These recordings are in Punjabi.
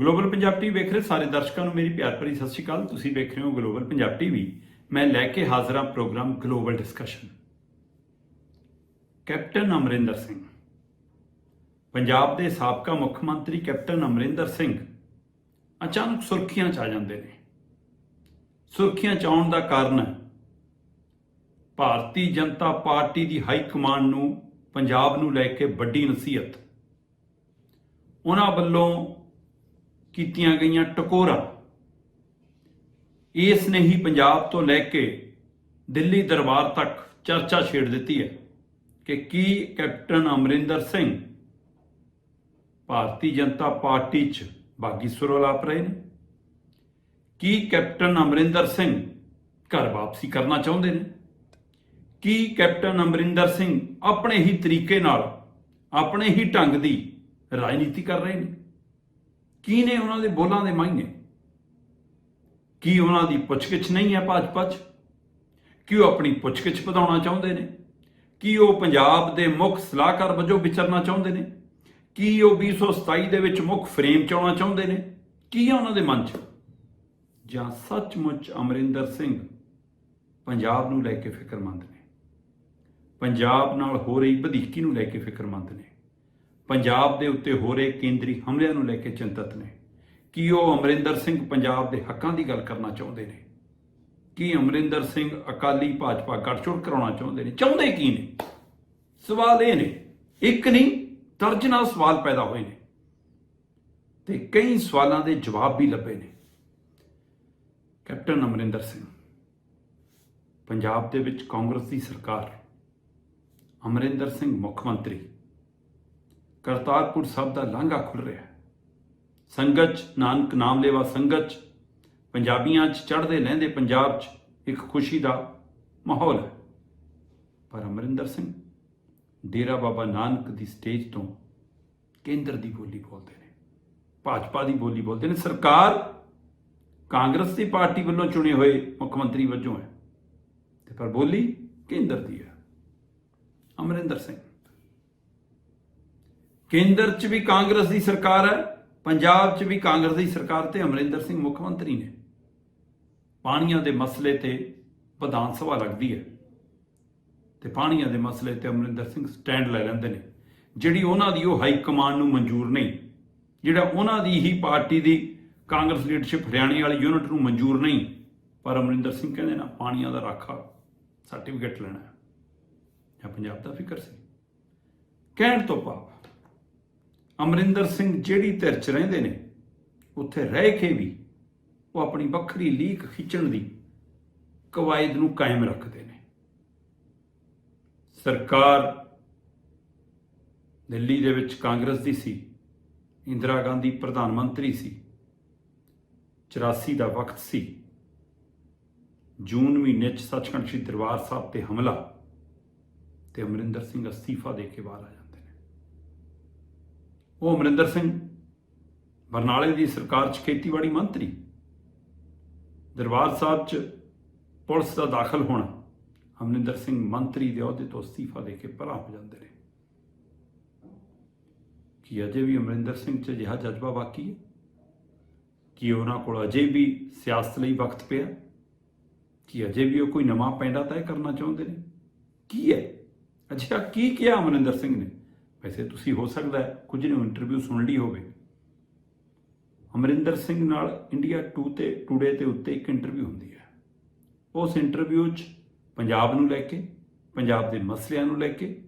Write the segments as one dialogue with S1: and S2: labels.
S1: ਗਲੋਬਲ ਪੰਜਾਬ ਟੀਵੀ ਵੇਖ ਰਹੇ ਸਾਰੇ ਦਰਸ਼ਕਾਂ ਨੂੰ ਮੇਰੀ ਪਿਆਰ ਭਰੀ ਸਤਿ ਸ਼੍ਰੀ ਅਕਾਲ। ਤੁਸੀਂ ਵੇਖ ਰਹੇ ਹੋ ਗਲੋਬਲ ਪੰਜਾਬ ਟੀਵੀ ਮੈਂ ਲੈ ਕੇ ਹਾਜ਼ਰ ਹਾਂ program global discussion. Captain Amarinder Singh. Punjab ਦੇ ਸਾਬਕਾ ਮੁੱਖ ਮੰਤਰੀ ਕੈਪਟਨ ਅਮਰਿੰਦਰ ਸਿੰਘ ਅਚਾਨਕ ਸੁਰਖੀਆਂ 'ਚ ਆ ਜਾਂਦੇ ਨੇ। ਸੁਰਖੀਆਂ 'ਚ ਆਉਣ ਦਾ ਕਾਰਨ ਭਾਰਤੀ ਜਨਤਾ ਪਾਰਟੀ ਦੀ ਹਾਈ ਕਮਾਂਡ ਨੂੰ, ਪੰਜਾਬ ਨੂੰ ਲੈ ਕੇ ਵੱਡੀ ਨਸੀਹਤ। ਉਹਨਾਂ ਵੱਲੋਂ ਕੀਤੀਆਂ ਗਈਆਂ ਟਕੋਰਾਂ। ਇਸ ਨੇ ਹੀ ਪੰਜਾਬ ਤੋਂ ਲੈ ਕੇ ਦਿੱਲੀ ਦਰਬਾਰ ਤੱਕ ਚਰਚਾ ਛੇੜ ਦਿੱਤੀ ਹੈ ਕਿ ਕੀ ਕੈਪਟਨ ਅਮਰਿੰਦਰ ਸਿੰਘ ਭਾਰਤੀ ਜਨਤਾ ਪਾਰਟੀ 'ਚ ਬਾਗੀ ਸੁਰ ਰਹੇ ਨੇ? ਕੀ ਕੈਪਟਨ ਅਮਰਿੰਦਰ ਸਿੰਘ ਘਰ ਵਾਪਸੀ ਕਰਨਾ ਚਾਹੁੰਦੇ ਨੇ? ਕੀ ਕੈਪਟਨ ਅਮਰਿੰਦਰ ਸਿੰਘ ਆਪਣੇ ਹੀ ਤਰੀਕੇ ਨਾਲ, ਆਪਣੇ ਹੀ ਢੰਗ ਦੀ ਰਾਜਨੀਤੀ ਕਰ ਰਹੇ ਨੇ? ਕੀ ਨੇ ਉਹਨਾਂ ਦੇ ਬੋਲਾਂ ਦੇ ਮਾਇਨੇ ਕੀ ਉਹਨਾਂ ਦੀ ਪੁੱਛਗਿੱਛ ਨਹੀਂ ਹੈ ਭਾਜਪਾ 'ਚ? ਕੀ ਉਹ ਆਪਣੀ ਪੁੱਛਗਿੱਛ ਵਧਾਉਣਾ ਚਾਹੁੰਦੇ ਨੇ? ਕੀ ਉਹ ਪੰਜਾਬ ਦੇ ਮੁੱਖ ਸਲਾਹਕਾਰ ਵਜੋਂ ਵਿਚਰਨਾ ਚਾਹੁੰਦੇ ਨੇ? ਕੀ ਉਹ 2027 ਦੇ ਵਿੱਚ ਮੁੱਖ ਫਰੇਮ ਚ ਆਉਣਾ ਚਾਹੁੰਦੇ ਨੇ? ਕੀ ਹੈ ਉਹਨਾਂ ਦੇ ਮਨ 'ਚ? ਜਾਂ ਸੱਚਮੁੱਚ ਅਮਰਿੰਦਰ ਸਿੰਘ ਪੰਜਾਬ ਨੂੰ ਲੈ ਕੇ ਫਿਕਰਮੰਦ ਨੇ? ਪੰਜਾਬ ਨਾਲ ਹੋ ਰਹੀ ਵਧੀਕੀ ਨੂੰ ਲੈ ਕੇ ਫਿਕਰਮੰਦ ਨੇ? ਪੰਜਾਬ ਦੇ ਉੱਤੇ ਹੋ ਰਹੇ ਕੇਂਦਰੀ ਹਮਲਿਆਂ ਨੂੰ ਲੈ ਕੇ ਚਿੰਤਤ ਨੇ। ਕੀ ਉਹ ਅਮਰਿੰਦਰ ਸਿੰਘ ਪੰਜਾਬ ਦੇ ਹੱਕਾਂ ਦੀ ਗੱਲ ਕਰਨਾ ਚਾਹੁੰਦੇ ਨੇ? ਕੀ ਅਮਰਿੰਦਰ ਸਿੰਘ ਅਕਾਲੀ ਭਾਜਪਾ ਗੱਠਜੋੜ ਕਰਾਉਣਾ ਚਾਹੁੰਦੇ ਨੇ? ਚਾਹੁੰਦੇ ਕੀ ਨੇ? ਸਵਾਲ ਇਹ ਨੇ, ਇੱਕ ਨਹੀਂ ਦਰਜਨਾਂ ਸਵਾਲ ਪੈਦਾ ਹੋਏ ਨੇ। ਤੇ ਕਈ ਸਵਾਲਾਂ ਦੇ ਜਵਾਬ ਵੀ ਲੱਭੇ ਨੇ। ਕੈਪਟਨ ਅਮਰਿੰਦਰ ਸਿੰਘ, ਪੰਜਾਬ ਦੇ ਵਿੱਚ ਕਾਂਗਰਸ ਦੀ ਸਰਕਾਰ ਅਮਰਿੰਦਰ ਸਿੰਘ ਮੁੱਖ ਮੰਤਰੀ ਕਰਤਾਰਪੁਰ ਸਾਹਿਬ ਦਾ ਲਾਂਘਾ ਖੁੱਲ ਰਿਹਾ ਸੰਗਤ 'ਚ ਨਾਨਕ ਨਾਮ ਲੈਵਾ ਸੰਗਤ 'ਚ, ਪੰਜਾਬੀਆਂ 'ਚ ਚੜ੍ਹਦੇ ਲਹਿੰਦੇ ਪੰਜਾਬ 'ਚ ਇੱਕ ਖੁਸ਼ੀ ਦਾ ਮਾਹੌਲ ਹੈ। ਪਰ ਅਮਰਿੰਦਰ ਸਿੰਘ ਡੇਰਾ ਬਾਬਾ ਨਾਨਕ ਦੀ ਸਟੇਜ ਤੋਂ ਕੇਂਦਰ ਦੀ ਬੋਲੀ ਬੋਲਦੇ ਨੇ, ਭਾਜਪਾ ਦੀ ਬੋਲੀ ਬੋਲਦੇ ਨੇ। ਸਰਕਾਰ ਕਾਂਗਰਸ ਦੀ ਪਾਰਟੀ ਵੱਲੋਂ ਚੁਣੇ ਹੋਏ ਮੁੱਖ ਮੰਤਰੀ ਵਜੋਂ ਹੈ ਤੇ ਪਰ ਬੋਲੀ ਕੇਂਦਰ ਦੀ ਹੈ। ਅਮਰਿੰਦਰ ਸਿੰਘ ਕੇਂਦਰ 'ਚ ਵੀ ਕਾਂਗਰਸ ਦੀ ਸਰਕਾਰ ਹੈ, ਪੰਜਾਬ 'ਚ ਵੀ ਕਾਂਗਰਸ ਦੀ ਸਰਕਾਰ ਤੇ ਅਮਰਿੰਦਰ ਸਿੰਘ ਮੁੱਖ ਮੰਤਰੀ ਨੇ। ਪਾਣੀਆਂ ਦੇ ਮਸਲੇ ਤੇ ਵਿਧਾਨ ਸਭਾ ਲੱਗਦੀ ਹੈ। ਤੇ ਪਾਣੀਆਂ ਦੇ ਮਸਲੇ ਤੇ ਅਮਰਿੰਦਰ ਸਿੰਘ ਸਟੈਂਡ ਲੈ ਲੈਂਦੇ ਨੇ। ਜਿਹੜੀ ਉਹਨਾਂ ਦੀ ਉਹ ਹਾਈ ਕਮਾਂਡ ਨੂੰ ਮਨਜ਼ੂਰ ਨਹੀਂ, ਜਿਹੜਾ ਉਹਨਾਂ ਦੀ ਹੀ ਪਾਰਟੀ ਦੀ ਕਾਂਗਰਸ ਲੀਡਰਸ਼ਿਪ ਹਰਿਆਣੇ ਵਾਲੀ ਯੂਨਿਟ ਨੂੰ ਮਨਜ਼ੂਰ ਨਹੀਂ, ਪਰ ਅਮਰਿੰਦਰ ਸਿੰਘ ਕਹਿੰਦੇ ਨਾ, ਪਾਣੀਆਂ ਦਾ ਰਾਖਾ ਸਰਟੀਫਿਕੇਟ ਲੈਣਾ ਹੈ। ਜਾਂ ਪੰਜਾਬ ਦਾ ਫਿਕਰ ਸੀ। ਕਹਿਣ ਤੋਂ ਭਾਵ ਅਮਰਿੰਦਰ ਸਿੰਘ ਜਿਹੜੀ ਧਿਰ 'ਚ ਰਹਿੰਦੇ ਨੇ, ਉੱਥੇ ਰਹਿ ਕੇ ਵੀ ਉਹ ਆਪਣੀ ਵੱਖਰੀ ਲੀਕ ਖਿੱਚਣ ਦੀ ਕਵਾਇਦ ਨੂੰ ਕਾਇਮ ਰੱਖਦੇ ਨੇ। ਸਰਕਾਰ ਦਿੱਲੀ ਦੇ ਵਿੱਚ ਕਾਂਗਰਸ ਦੀ ਸੀ, ਇੰਦਰਾ ਗਾਂਧੀ ਪ੍ਰਧਾਨ ਮੰਤਰੀ ਸੀ 84 ਦਾ ਵਕਤ ਸੀ। ਜੂਨ ਮਹੀਨੇ 'ਚ ਸੱਚਖੰਡ ਸ੍ਰੀ ਦਰਬਾਰ ਸਾਹਿਬ ਤੇ ਹਮਲਾ ਤੇ ਅਮਰਿੰਦਰ ਸਿੰਘ ਅਸਤੀਫਾ ਦੇ ਕੇ ਬਾਹਰ ਆਇਆ। ਉਹ ਅਮਰਿੰਦਰ ਸਿੰਘ, ਬਰਨਾਲੇ ਦੀ ਸਰਕਾਰ 'ਚ ਖੇਤੀਬਾੜੀ ਮੰਤਰੀ। ਦਰਬਾਰ ਸਾਹਿਬ 'ਚ ਪੁਲਿਸ ਦਾ ਦਾਖਲ ਹੋਣਾ, ਅਮਰਿੰਦਰ ਸਿੰਘ ਮੰਤਰੀ ਦੇ ਅਹੁਦੇ ਤੋਂ ਅਸਤੀਫਾ ਦੇ ਕੇ ਪਰਾਂ ਹੋ ਜਾਂਦੇ ਨੇ। ਕਿ ਅਜੇ ਵੀ ਅਮਰਿੰਦਰ ਸਿੰਘ 'ਚ ਅਜਿਹਾ ਜਜ਼ਬਾ ਬਾਕੀ ਹੈ? ਕਿ ਉਹਨਾਂ ਕੋਲ ਅਜੇ ਵੀ ਸਿਆਸਤ ਲਈ ਵਕਤ ਪਿਆ? ਕਿ ਅਜੇ ਵੀ ਉਹ ਕੋਈ ਨਵਾਂ ਪੈਂਡਾ ਤੈਅ ਕਰਨਾ ਚਾਹੁੰਦੇ ਨੇ? ਕੀ ਹੈ? ਅੱਛਾ ਕੀ ਕਿਹਾ ਅਮਰਿੰਦਰ ਸਿੰਘ ਨੇ? ਵੈਸੇ ਤੁਸੀਂ ਹੋ ਸਕਦਾ ਕੁਝ ਨੇ ਇੰਟਰਵਿਊ ਸੁਣ ਲਈ ਹੋਵੇ। ਅਮਰਿੰਦਰ ਸਿੰਘ ਨਾਲ ਇੰਡੀਆ 2 ਤੇ ਟੂਡੇ ਤੇ ਉੱਤੇ ਇੱਕ ਇੰਟਰਵਿਊ ਹੁੰਦੀ ਹੈ। ਉਸ ਇੰਟਰਵਿਊ 'ਚ ਪੰਜਾਬ ਨੂੰ ਲੈ ਕੇ, ਪੰਜਾਬ ਦੇ ਮਸਲਿਆਂ ਨੂੰ ਲੈ ਕੇ,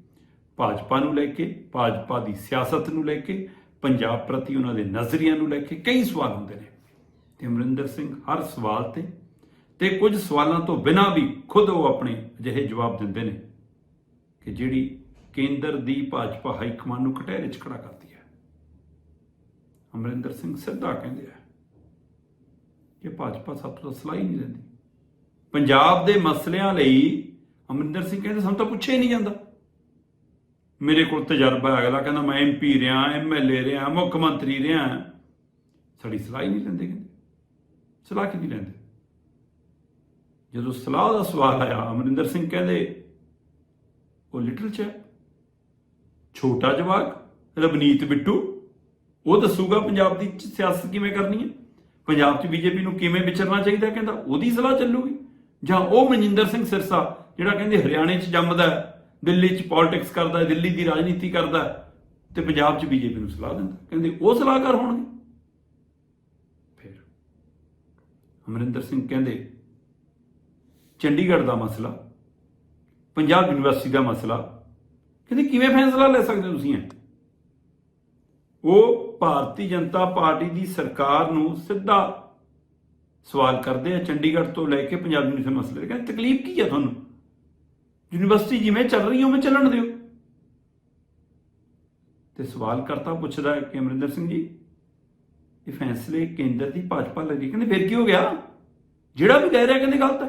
S1: ਭਾਜਪਾ ਨੂੰ ਲੈ ਕੇ, ਭਾਜਪਾ ਦੀ ਸਿਆਸਤ ਨੂੰ ਲੈ ਕੇ, ਪੰਜਾਬ ਪ੍ਰਤੀ ਉਹਨਾਂ ਦੇ ਨਜ਼ਰੀਆਂ ਨੂੰ ਲੈ ਕੇ ਕਈ ਸਵਾਲ ਹੁੰਦੇ ਨੇ। ਤੇ ਅਮਰਿੰਦਰ ਸਿੰਘ ਹਰ ਸਵਾਲ ਤੇ ਤੇ ਕੁਝ ਸਵਾਲਾਂ ਤੋਂ ਬਿਨਾਂ ਵੀ ਖੁਦ ਉਹ ਆਪਣੇ ਅਜਿਹੇ ਜਵਾਬ ਦਿੰਦੇ ਨੇ ਕਿ ਜਿਹੜੀ ਕੇਂਦਰ ਦੀ ਭਾਜਪਾ ਹਾਈ ਕਮਾਂਡ ਨੂੰ ਕਟਹਿਰੇ 'ਚ ਖੜਾ ਕਰਦੀ ਹੈ। ਅਮਰਿੰਦਰ ਸਿੰਘ ਸਿੱਧਾ ਕਹਿੰਦੇ ਆ ਕਿ ਭਾਜਪਾ ਸਭ ਤੋਂ ਸਲਾਹ ਹੀ ਨਹੀਂ ਲੈਂਦੀ ਪੰਜਾਬ ਦੇ ਮਸਲਿਆਂ ਲਈ ਅਮਰਿੰਦਰ ਸਿੰਘ ਕਹਿੰਦੇ, ਸਾਨੂੰ ਤਾਂ ਪੁੱਛਿਆ ਹੀ ਨਹੀਂ ਜਾਂਦਾ। ਮੇਰੇ ਕੋਲ ਤਜਰਬਾ ਅਗਲਾ ਕਹਿੰਦਾ, ਮੈਂ ਐਮਪੀ ਰਿਹਾ ਐਮਐਲਏ ਰਿਹਾ, ਮੁੱਖ ਮੰਤਰੀ ਰਿਹਾ। ਸਾਡੀ ਸਲਾਹ ਹੀ ਨਹੀਂ ਲੈਂਦੇ ਕਹਿੰਦੇ। ਸਲਾਹ ਕਿਉਂ ਨਹੀਂ ਲੈਂਦੇ? ਜਦੋਂ ਸਲਾਹ ਦਾ ਸਵਾਲ ਆਇਆ, ਅਮਰਿੰਦਰ ਸਿੰਘ ਕਹਿੰਦੇ, ਉਹ ਲਿਟਲ ਚ ਛੋਟਾ ਜਵਾਕ ਰਵਨੀਤ ਬਿੱਟੂ ਉਹ ਦੱਸੂਗਾ ਪੰਜਾਬ ਦੀ ਸਿਆਸਤ ਕਿਵੇਂ ਕਰਨੀ ਹੈ। ਪੰਜਾਬ 'ਚ ਬੀਜੇਪੀ ਨੂੰ ਕਿਵੇਂ ਵਿਚਰਨਾ ਚਾਹੀਦਾ ਕਹਿੰਦਾ ਉਹਦੀ ਸਲਾਹ ਚੱਲੂਗੀ। ਜਾਂ ਉਹ ਮਨਜਿੰਦਰ ਸਿੰਘ ਸਿਰਸਾ ਜਿਹੜਾ ਕਹਿੰਦੇ ਹਰਿਆਣੇ 'ਚ ਜੰਮਦਾ ਦਿੱਲੀ 'ਚ ਪੋਲਿਟਿਕਸ ਕਰਦਾ ਦਿੱਲੀ ਦੀ ਰਾਜਨੀਤੀ ਕਰਦਾ ਹੈ, ਤੇ ਪੰਜਾਬ 'ਚ ਬੀਜੇਪੀ ਨੂੰ ਸਲਾਹ ਦਿੰਦਾ ਕਹਿੰਦੇ ਉਹ ਸਲਾਹਕਾਰ ਹੋਣਗੇ। ਫਿਰ ਅਮਰਿੰਦਰ ਸਿੰਘ ਕਹਿੰਦੇ ਚੰਡੀਗੜ੍ਹ ਦਾ ਮਸਲਾ ਪੰਜਾਬ ਯੂਨੀਵਰਸਿਟੀ ਦਾ ਮਸਲਾ ਕਹਿੰਦੇ, ਕਿਵੇਂ ਫੈਸਲਾ ਲੈ ਸਕਦੇ ਹੋ ਤੁਸੀਂ ਉਹ ਭਾਰਤੀ ਜਨਤਾ ਪਾਰਟੀ ਦੀ ਸਰਕਾਰ ਨੂੰ ਸਿੱਧਾ ਸਵਾਲ ਕਰਦੇ ਆ, ਚੰਡੀਗੜ੍ਹ ਤੋਂ ਲੈ ਕੇ ਪੰਜਾਬ ਯੂਨੀਵਰਸਿਟੀ ਮਸਲੇ ਦੇ ਕਹਿੰਦੇ, ਤਕਲੀਫ ਕੀ ਹੈ ਤੁਹਾਨੂੰ? ਯੂਨੀਵਰਸਿਟੀ ਜਿਵੇਂ ਚੱਲ ਰਹੀ ਹੈ, ਉਵੇਂ ਚੱਲਣ ਦਿਓ। ਤੇ ਸਵਾਲ ਕਰਤਾ ਪੁੱਛਦਾ ਕਿ ਅਮਰਿੰਦਰ ਸਿੰਘ ਜੀ, ਇਹ ਫੈਸਲੇ ਕੇਂਦਰ ਦੀ ਭਾਜਪਾ ਲੈ ਰਹੀ ਕਹਿੰਦੇ, ਫਿਰ ਕੀ ਹੋ ਗਿਆ? ਜਿਹੜਾ ਵੀ ਕਹਿ ਰਿਹਾ, ਕਹਿੰਦੇ ਗਲਤ ਹੈ।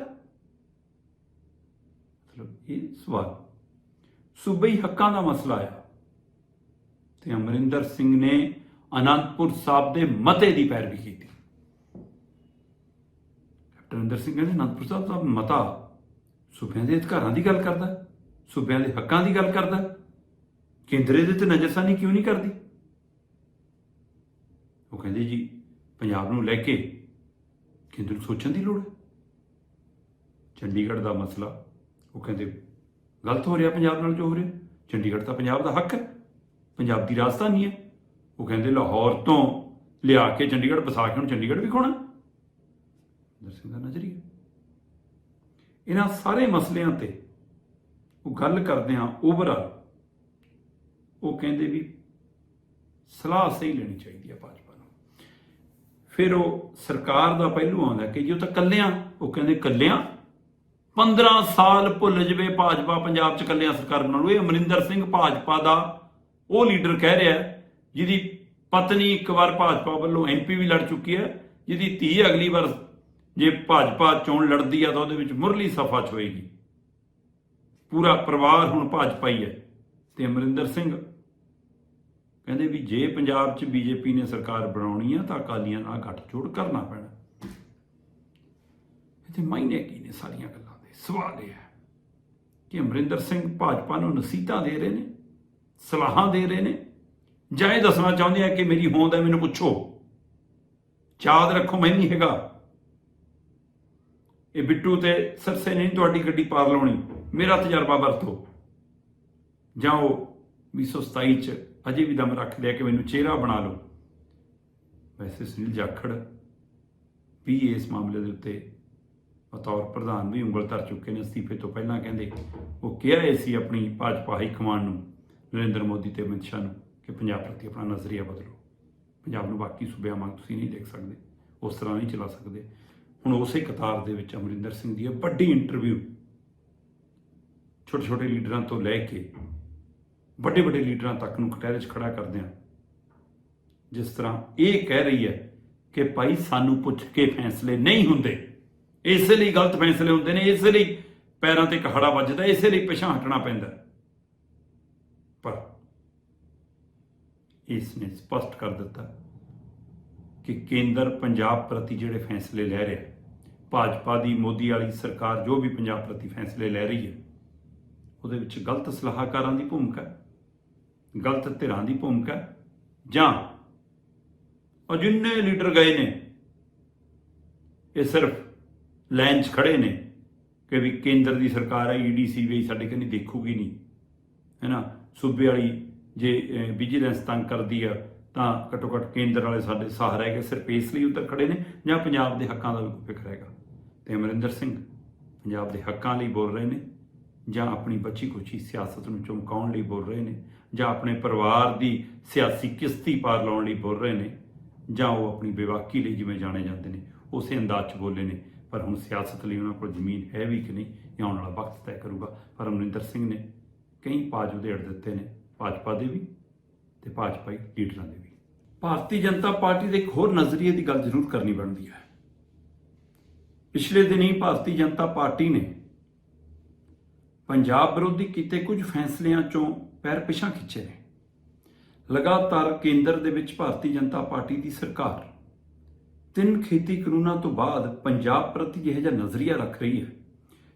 S1: ਮਤਲਬ ਇਹ ਸਵਾਲ ਸੂਬਈ ਹੱਕਾਂ ਦਾ ਮਸਲਾ ਆ। ਤੇ ਅਮਰਿੰਦਰ ਸਿੰਘ ਨੇ ਅਨੰਦਪੁਰ ਸਾਹਿਬ ਦੇ ਮਤੇ ਦੀ ਪੈਰਵੀ ਕੀਤੀ। ਕੈਪਟਨ ਅਮਰਿੰਦਰ ਸਿੰਘ ਕਹਿੰਦੇ, ਅਨੰਦਪੁਰ ਸਾਹਿਬ ਦਾ ਮਤਾ ਸੂਬਿਆਂ ਦੇ ਅਧਿਕਾਰਾਂ ਦੀ ਗੱਲ ਕਰਦਾ, ਸੂਬਿਆਂ ਦੇ ਹੱਕਾਂ ਦੀ ਗੱਲ ਕਰਦਾ। ਕੇਂਦਰ ਦੇ ਤੇ ਨਜ਼ਰਸਾਨੀ ਕਿਉਂ ਨਹੀਂ ਕਰਦੀ? ਉਹ ਕਹਿੰਦੇ ਜੀ, ਪੰਜਾਬ ਨੂੰ ਲੈ ਕੇ ਕੇਂਦਰ ਨੂੰ ਸੋਚਣ ਦੀ ਲੋੜ ਹੈ। ਚੰਡੀਗੜ੍ਹ ਦਾ ਮਸਲਾ, ਉਹ ਕਹਿੰਦੇ ਗਲਤ ਹੋ ਰਿਹਾ ਪੰਜਾਬ ਨਾਲ ਜੋ ਹੋ ਰਿਹਾ? ਚੰਡੀਗੜ੍ਹ ਤਾਂ ਪੰਜਾਬ ਦਾ ਹੱਕ ਹੈ। ਪੰਜਾਬ ਦੀ ਰਾਜਧਾਨੀ ਹੈ। ਉਹ ਕਹਿੰਦੇ ਲਾਹੌਰ ਤੋਂ ਲਿਆ ਕੇ ਚੰਡੀਗੜ੍ਹ ਵਸਾ ਕੇ ਹੁਣ ਚੰਡੀਗੜ੍ਹ ਵੀ ਖੋਣਾ। ਦਰਸ਼ਨ ਦਾ ਨਜ਼ਰੀਆ ਇਹਨਾਂ ਸਾਰੇ ਮਸਲਿਆਂ ਤੇ ਉਹ ਗੱਲ ਕਰਦੇ ਆ ਓਵਰਆਲ ਉਹ ਕਹਿੰਦੇ ਵੀ ਸਲਾਹ ਸਹੀ ਲੈਣੀ ਚਾਹੀਦੀ ਹੈ ਭਾਜਪਾ ਨੂੰ। ਫਿਰ ਉਹ ਸਰਕਾਰ ਦਾ ਪਹਿਲੂ ਆਉਂਦਾ ਕਿ ਜੇ ਉਹ ਤਾਂ ਕੱਲਿਆਂ ਉਹ ਕਹਿੰਦੇ ਕੱਲਿਆਂ 15 ਸਾਲ ਭੁੱਲ ਜਵੇ ਭਾਜਪਾ ਪੰਜਾਬ 'ਚ ਕੱਲਿਆਂ ਸਰਕਾਰ ਬਣਾ ਲੂ ਇਹ ਅਮਰਿੰਦਰ ਸਿੰਘ ਭਾਜਪਾ ਦਾ ਉਹ ਲੀਡਰ ਕਹਿ ਰਿਹਾ ਜਿਹਦੀ ਪਤਨੀ ਇੱਕ ਵਾਰ ਭਾਜਪਾ ਵੱਲੋਂ ਐਮਪੀ ਵੀ ਲੜ ਚੁੱਕੀ ਹੈ, ਜਿਹਦੀ ਧੀ ਅਗਲੀ ਵਾਰ ਜੇ ਭਾਜਪਾ ਚੋਣ ਲੜਦੀ ਆ ਤਾਂ ਉਹਦੇ ਵਿੱਚ ਮੁਰਲੀ ਸਫਾ ਚ ਹੋਏਗੀ। ਪੂਰਾ ਪਰਿਵਾਰ ਹੁਣ ਭਾਜਪਾ ਹੀ ਹੈ ਤੇ ਅਮਰਿੰਦਰ ਸਿੰਘ ਕਹਿੰਦੇ ਵੀ ਜੇ ਪੰਜਾਬ 'ਚ ਬੀਜੇਪੀ ਨੇ ਸਰਕਾਰ ਬਣਾਉਣੀ ਆ ਤਾਂ ਅਕਾਲੀਆਂ ਨਾਲ ਗੱਠਜੋੜ ਕਰਨਾ ਪੈਣਾ। ਇੱਥੇ ਮਾਇਨੇ ਕੀ ਨੇ ਸਾਰੀਆਂ ਗੱਲਾਂ? ਸਵਾਲ ਇਹ ਹੈ ਕਿ ਅਮਰਿੰਦਰ ਸਿੰਘ ਭਾਜਪਾ ਨੂੰ ਨਸੀਹਤਾਂ ਦੇ ਰਹੇ ਨੇ, ਸਲਾਹਾਂ ਦੇ ਰਹੇ ਨੇ, ਜਾਂ ਇਹ ਦੱਸਣਾ ਚਾਹੁੰਦੇ ਆ ਕਿ ਮੇਰੀ ਹੋਂਦ ਹੈ, ਮੈਨੂੰ ਪੁੱਛੋ। ਯਾਦ ਰੱਖੋ, ਮੈਂ ਨਹੀਂ ਹੈਗਾ। ਇਹ ਬਿੱਟੂ ਤੇ ਸਰਸੇ ਨਹੀਂ ਤੁਹਾਡੀ ਗੱਡੀ ਪਾਰ ਲਾਉਣੀ। ਮੇਰਾ ਤਜਰਬਾ ਵਰਤੋ। ਜਾਂ ਉਹ 227 ਚ ਅਜੇ ਵੀ ਦਮ ਰੱਖ ਲਿਆ ਕਿ ਮੈਨੂੰ ਚਿਹਰਾ ਬਣਾ ਲਓ। ਵੈਸੇ ਸੁਨੀਲ ਜਾਖੜ ਵੀ ਇਸ ਮਾਮਲੇ ਦੇ ਉੱਤੇ ਬਤੌਰ ਪ੍ਰਧਾਨ ਵੀ ਉਂਗਲ ਧਰ ਚੁੱਕੇ ਨੇ ਅਸਤੀਫੇ ਤੋਂ ਪਹਿਲਾਂ ਕਹਿੰਦੇ, ਉਹ ਕਹਿ ਰਹੇ ਸੀ ਆਪਣੀ ਭਾਜਪਾ ਹਾਈ ਕਮਾਂਡ ਨੂੰ, ਨਰਿੰਦਰ ਮੋਦੀ ਤੇ ਅਮਿਤ ਸ਼ਾਹ ਨੂੰ, ਕਿ ਪੰਜਾਬ ਪ੍ਰਤੀ ਆਪਣਾ ਨਜ਼ਰੀਆ ਬਦਲੋ। ਪੰਜਾਬ ਨੂੰ ਬਾਕੀ ਸੂਬਿਆਂ ਵਾਂਗ ਤੁਸੀਂ ਨਹੀਂ ਦੇਖ ਸਕਦੇ, ਉਸ ਤਰ੍ਹਾਂ ਨਹੀਂ ਚਲਾ ਸਕਦੇ। ਹੁਣ ਉਸੇ ਕਤਾਰ ਦੇ ਵਿੱਚ ਅਮਰਿੰਦਰ ਸਿੰਘ ਦੀ ਇਹ ਵੱਡੀ ਇੰਟਰਵਿਊ ਛੋਟੇ ਛੋਟੇ ਲੀਡਰਾਂ ਤੋਂ ਲੈ ਕੇ ਵੱਡੇ ਵੱਡੇ ਲੀਡਰਾਂ ਤੱਕ ਨੂੰ ਕਟਹਿਰੇ 'ਚ ਖੜਾ ਕਰਦੇ ਆ ਜਿਸ ਤਰ੍ਹਾਂ ਇਹ ਕਹਿ ਰਹੀ ਹੈ ਕਿ ਭਾਈ ਸਾਨੂੰ ਪੁੱਛ ਕੇ ਫੈਸਲੇ ਨਹੀਂ ਹੁੰਦੇ। ਇਸੇ ਲਈ ਗਲਤ ਫੈਸਲੇ ਹੁੰਦੇ ਨੇ, ਇਸੇ ਲਈ ਪੈਰਾਂ ਤੇ ਕਹਾੜਾ ਵੱਜਦਾ, ਇਸੇ ਲਈ ਪਿਛਾਂ ਹਟਣਾ ਪੈਂਦਾ। ਪਰ ਇਸ ਨੇ ਸਪਸ਼ਟ ਕਰ ਦਿੱਤਾ ਕਿ ਕੇਂਦਰ ਪੰਜਾਬ ਪ੍ਰਤੀ ਜਿਹੜੇ ਫੈਸਲੇ ਲੈ ਰਿਹਾ, ਭਾਜਪਾ ਦੀ, ਮੋਦੀ ਵਾਲੀ ਸਰਕਾਰ ਜੋ ਵੀ ਪੰਜਾਬ ਪ੍ਰਤੀ ਫੈਸਲੇ ਲੈ ਰਹੀ ਹੈ, ਉਹਦੇ ਵਿੱਚ ਗਲਤ ਸਲਾਹਕਾਰਾਂ ਦੀ ਭੂਮਿਕਾ ਗਲਤ ਧਿਰਾਂ ਦੀ ਭੂਮਿਕਾ ਜਾਂ ਉਹ ਲੀਡਰ ਗਏ ਨੇ, ਇਹ ਸਿਰਫ ਲਾਈਨ 'ਚ ਖੜੇ ਨੇ ਕਿ ਵੀ ਕੇਂਦਰ ਦੀ ਸਰਕਾਰ ਹੈ ਈਡੀਸੀ ਵੀ ਸਾਡੇ ਕੰਨੀ ਦੇਖੂਗੀ ਨਹੀਂ। ਹੈ ਨਾ ਸੂਬੇ ਵਾਲੀ ਜੇ ਵਿਜੀਲੈਂਸ ਤੰਗ ਕਰਦੀ ਆ, ਤਾਂ ਘੱਟੋ ਘੱਟ ਕੇਂਦਰ ਵਾਲੇ ਸਾਡੇ ਸਹਾਰਾ ਹੈਗੇ ਸਿਰਫ ਇਸ ਲਈ ਉੱਧਰ ਖੜੇ ਨੇ, ਜਾਂ ਪੰਜਾਬ ਦੇ ਹੱਕਾਂ ਦਾ ਵੀ ਕੋਈ ਫਿਕਰ ਹੈਗਾ? ਤੇ ਅਮਰਿੰਦਰ ਸਿੰਘ, ਪੰਜਾਬ ਦੇ ਹੱਕਾਂ ਲਈ ਬੋਲ ਰਹੇ ਨੇ, ਜਾਂ ਆਪਣੀ ਬੱਚੀ ਕੁਚੀ ਸਿਆਸਤ ਨੂੰ ਚਮਕਾਉਣ ਲਈ ਬੋਲ ਰਹੇ ਨੇ, ਜਾਂ ਆਪਣੇ ਪਰਿਵਾਰ ਦੀ ਸਿਆਸੀ ਕਿਸ਼ਤੀ ਪਾਰ ਲਾਉਣ ਲਈ ਬੋਲ ਰਹੇ ਨੇ, ਜਾਂ ਉਹ ਆਪਣੀ ਬੇਵਾਕੀ ਲਈ ਜਿਵੇਂ ਜਾਣੇ ਜਾਂਦੇ ਨੇ, ਉਸੇ ਅੰਦਾਜ਼ 'ਚ ਬੋਲੇ ਨੇ। ਪਰ ਹੁਣ ਸਿਆਸਤ ਲਈ ਉਹਨਾਂ ਕੋਲ ਜ਼ਮੀਨ ਹੈ ਵੀ ਕਿ ਨਹੀਂ ਇਹ ਆਉਣ ਵਾਲਾ ਵਕਤ ਤੈਅ ਕਰੂਗਾ। ਪਰ ਅਮਰਿੰਦਰ ਸਿੰਘ ਨੇ ਕਈ ਪਾਜ ਉਧੇੜ ਦਿੱਤੇ ਨੇ, ਭਾਜਪਾ ਦੇ ਵੀ ਤੇ ਭਾਜਪਾਈ ਲੀਡਰਾਂ ਦੇ ਵੀ। ਭਾਰਤੀ ਜਨਤਾ ਪਾਰਟੀ ਦੇ ਇੱਕ ਹੋਰ ਨਜ਼ਰੀਏ ਦੀ ਗੱਲ ਜ਼ਰੂਰ ਕਰਨੀ ਬਣਦੀ ਹੈ। ਪਿਛਲੇ ਦਿਨੀ ਭਾਰਤੀ ਜਨਤਾ ਪਾਰਟੀ ਨੇ ਪੰਜਾਬ ਵਿਰੋਧੀ ਕੀਤੇ ਕੁਝ ਫੈਸਲਿਆਂ ਚੋਂ ਪੈਰ ਪਿਛਾਂ ਖਿੱਚੇ ਨੇ। ਲਗਾਤਾਰ ਕੇਂਦਰ ਦੇ ਵਿੱਚ ਭਾਰਤੀ ਜਨਤਾ ਪਾਰਟੀ ਦੀ ਸਰਕਾਰ ਤਿੰਨ ਖੇਤੀ ਕਾਨੂੰਨਾਂ ਤੋਂ ਬਾਅਦ ਪੰਜਾਬ ਪ੍ਰਤੀ ਜਿਹੋ ਜਿਹਾ ਨਜ਼ਰੀਆ ਰੱਖ ਰਹੀ ਹੈ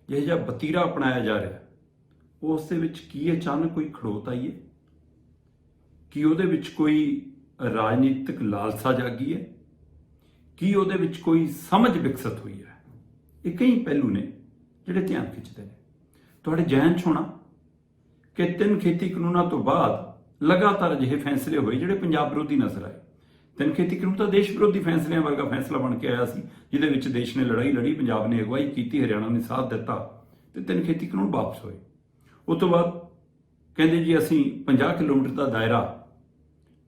S1: ਜਿਹੋ ਜਿਹਾ ਬਤੀਰਾ ਅਪਣਾਇਆ ਜਾ ਰਿਹਾ, ਉਸ ਦੇ ਵਿੱਚ ਕੀ ਅਚਾਨਕ ਕੋਈ ਖੜੋਤ ਆਈ ਹੈ? ਕੀ ਉਹਦੇ ਵਿੱਚ ਕੋਈ ਰਾਜਨੀਤਿਕ ਲਾਲਸਾ ਜਾਗੀ ਹੈ? ਕੀ ਉਹਦੇ ਵਿੱਚ ਕੋਈ ਸਮਝ ਵਿਕਸਿਤ ਹੋਈ ਹੈ? ਇਹ ਕਈ ਪਹਿਲੂ ਨੇ ਜਿਹੜੇ ਧਿਆਨ ਖਿੱਚਦੇ ਨੇ। ਤੁਹਾਡੇ ਜਹਿਨ 'ਚ ਹੋਣਾ ਕਿ ਤਿੰਨ ਖੇਤੀ ਕਾਨੂੰਨਾਂ ਤੋਂ ਬਾਅਦ ਲਗਾਤਾਰ ਅਜਿਹੇ ਫੈਸਲੇ ਹੋਏ ਜਿਹੜੇ ਪੰਜਾਬ ਵਿਰੋਧੀ ਨਜ਼ਰ ਆਏ। ਤਿੰਨ ਖੇਤੀ ਕਾਨੂੰਨ ਤਾਂ ਦੇਸ਼ ਵਿਰੋਧੀ ਫੈਸਲਿਆਂ ਵਰਗਾ ਫੈਸਲਾ ਬਣ ਕੇ ਆਇਆ ਸੀ, ਜਿਹਦੇ ਵਿੱਚ ਦੇਸ਼ ਨੇ ਲੜਾਈ ਲੜੀ, ਪੰਜਾਬ ਨੇ ਅਗਵਾਈ ਕੀਤੀ, ਹਰਿਆਣਾ ਨੇ ਸਾਥ ਦਿੱਤਾ ਤੇ ਤਿੰਨ ਖੇਤੀ ਕਾਨੂੰਨ ਵਾਪਸ ਹੋਏ। ਉਸ ਤੋਂ ਬਾਅਦ ਕਹਿੰਦੇ ਜੀ, ਅਸੀਂ 50 ਕਿਲੋਮੀਟਰ ਦਾ ਦਾਇਰਾ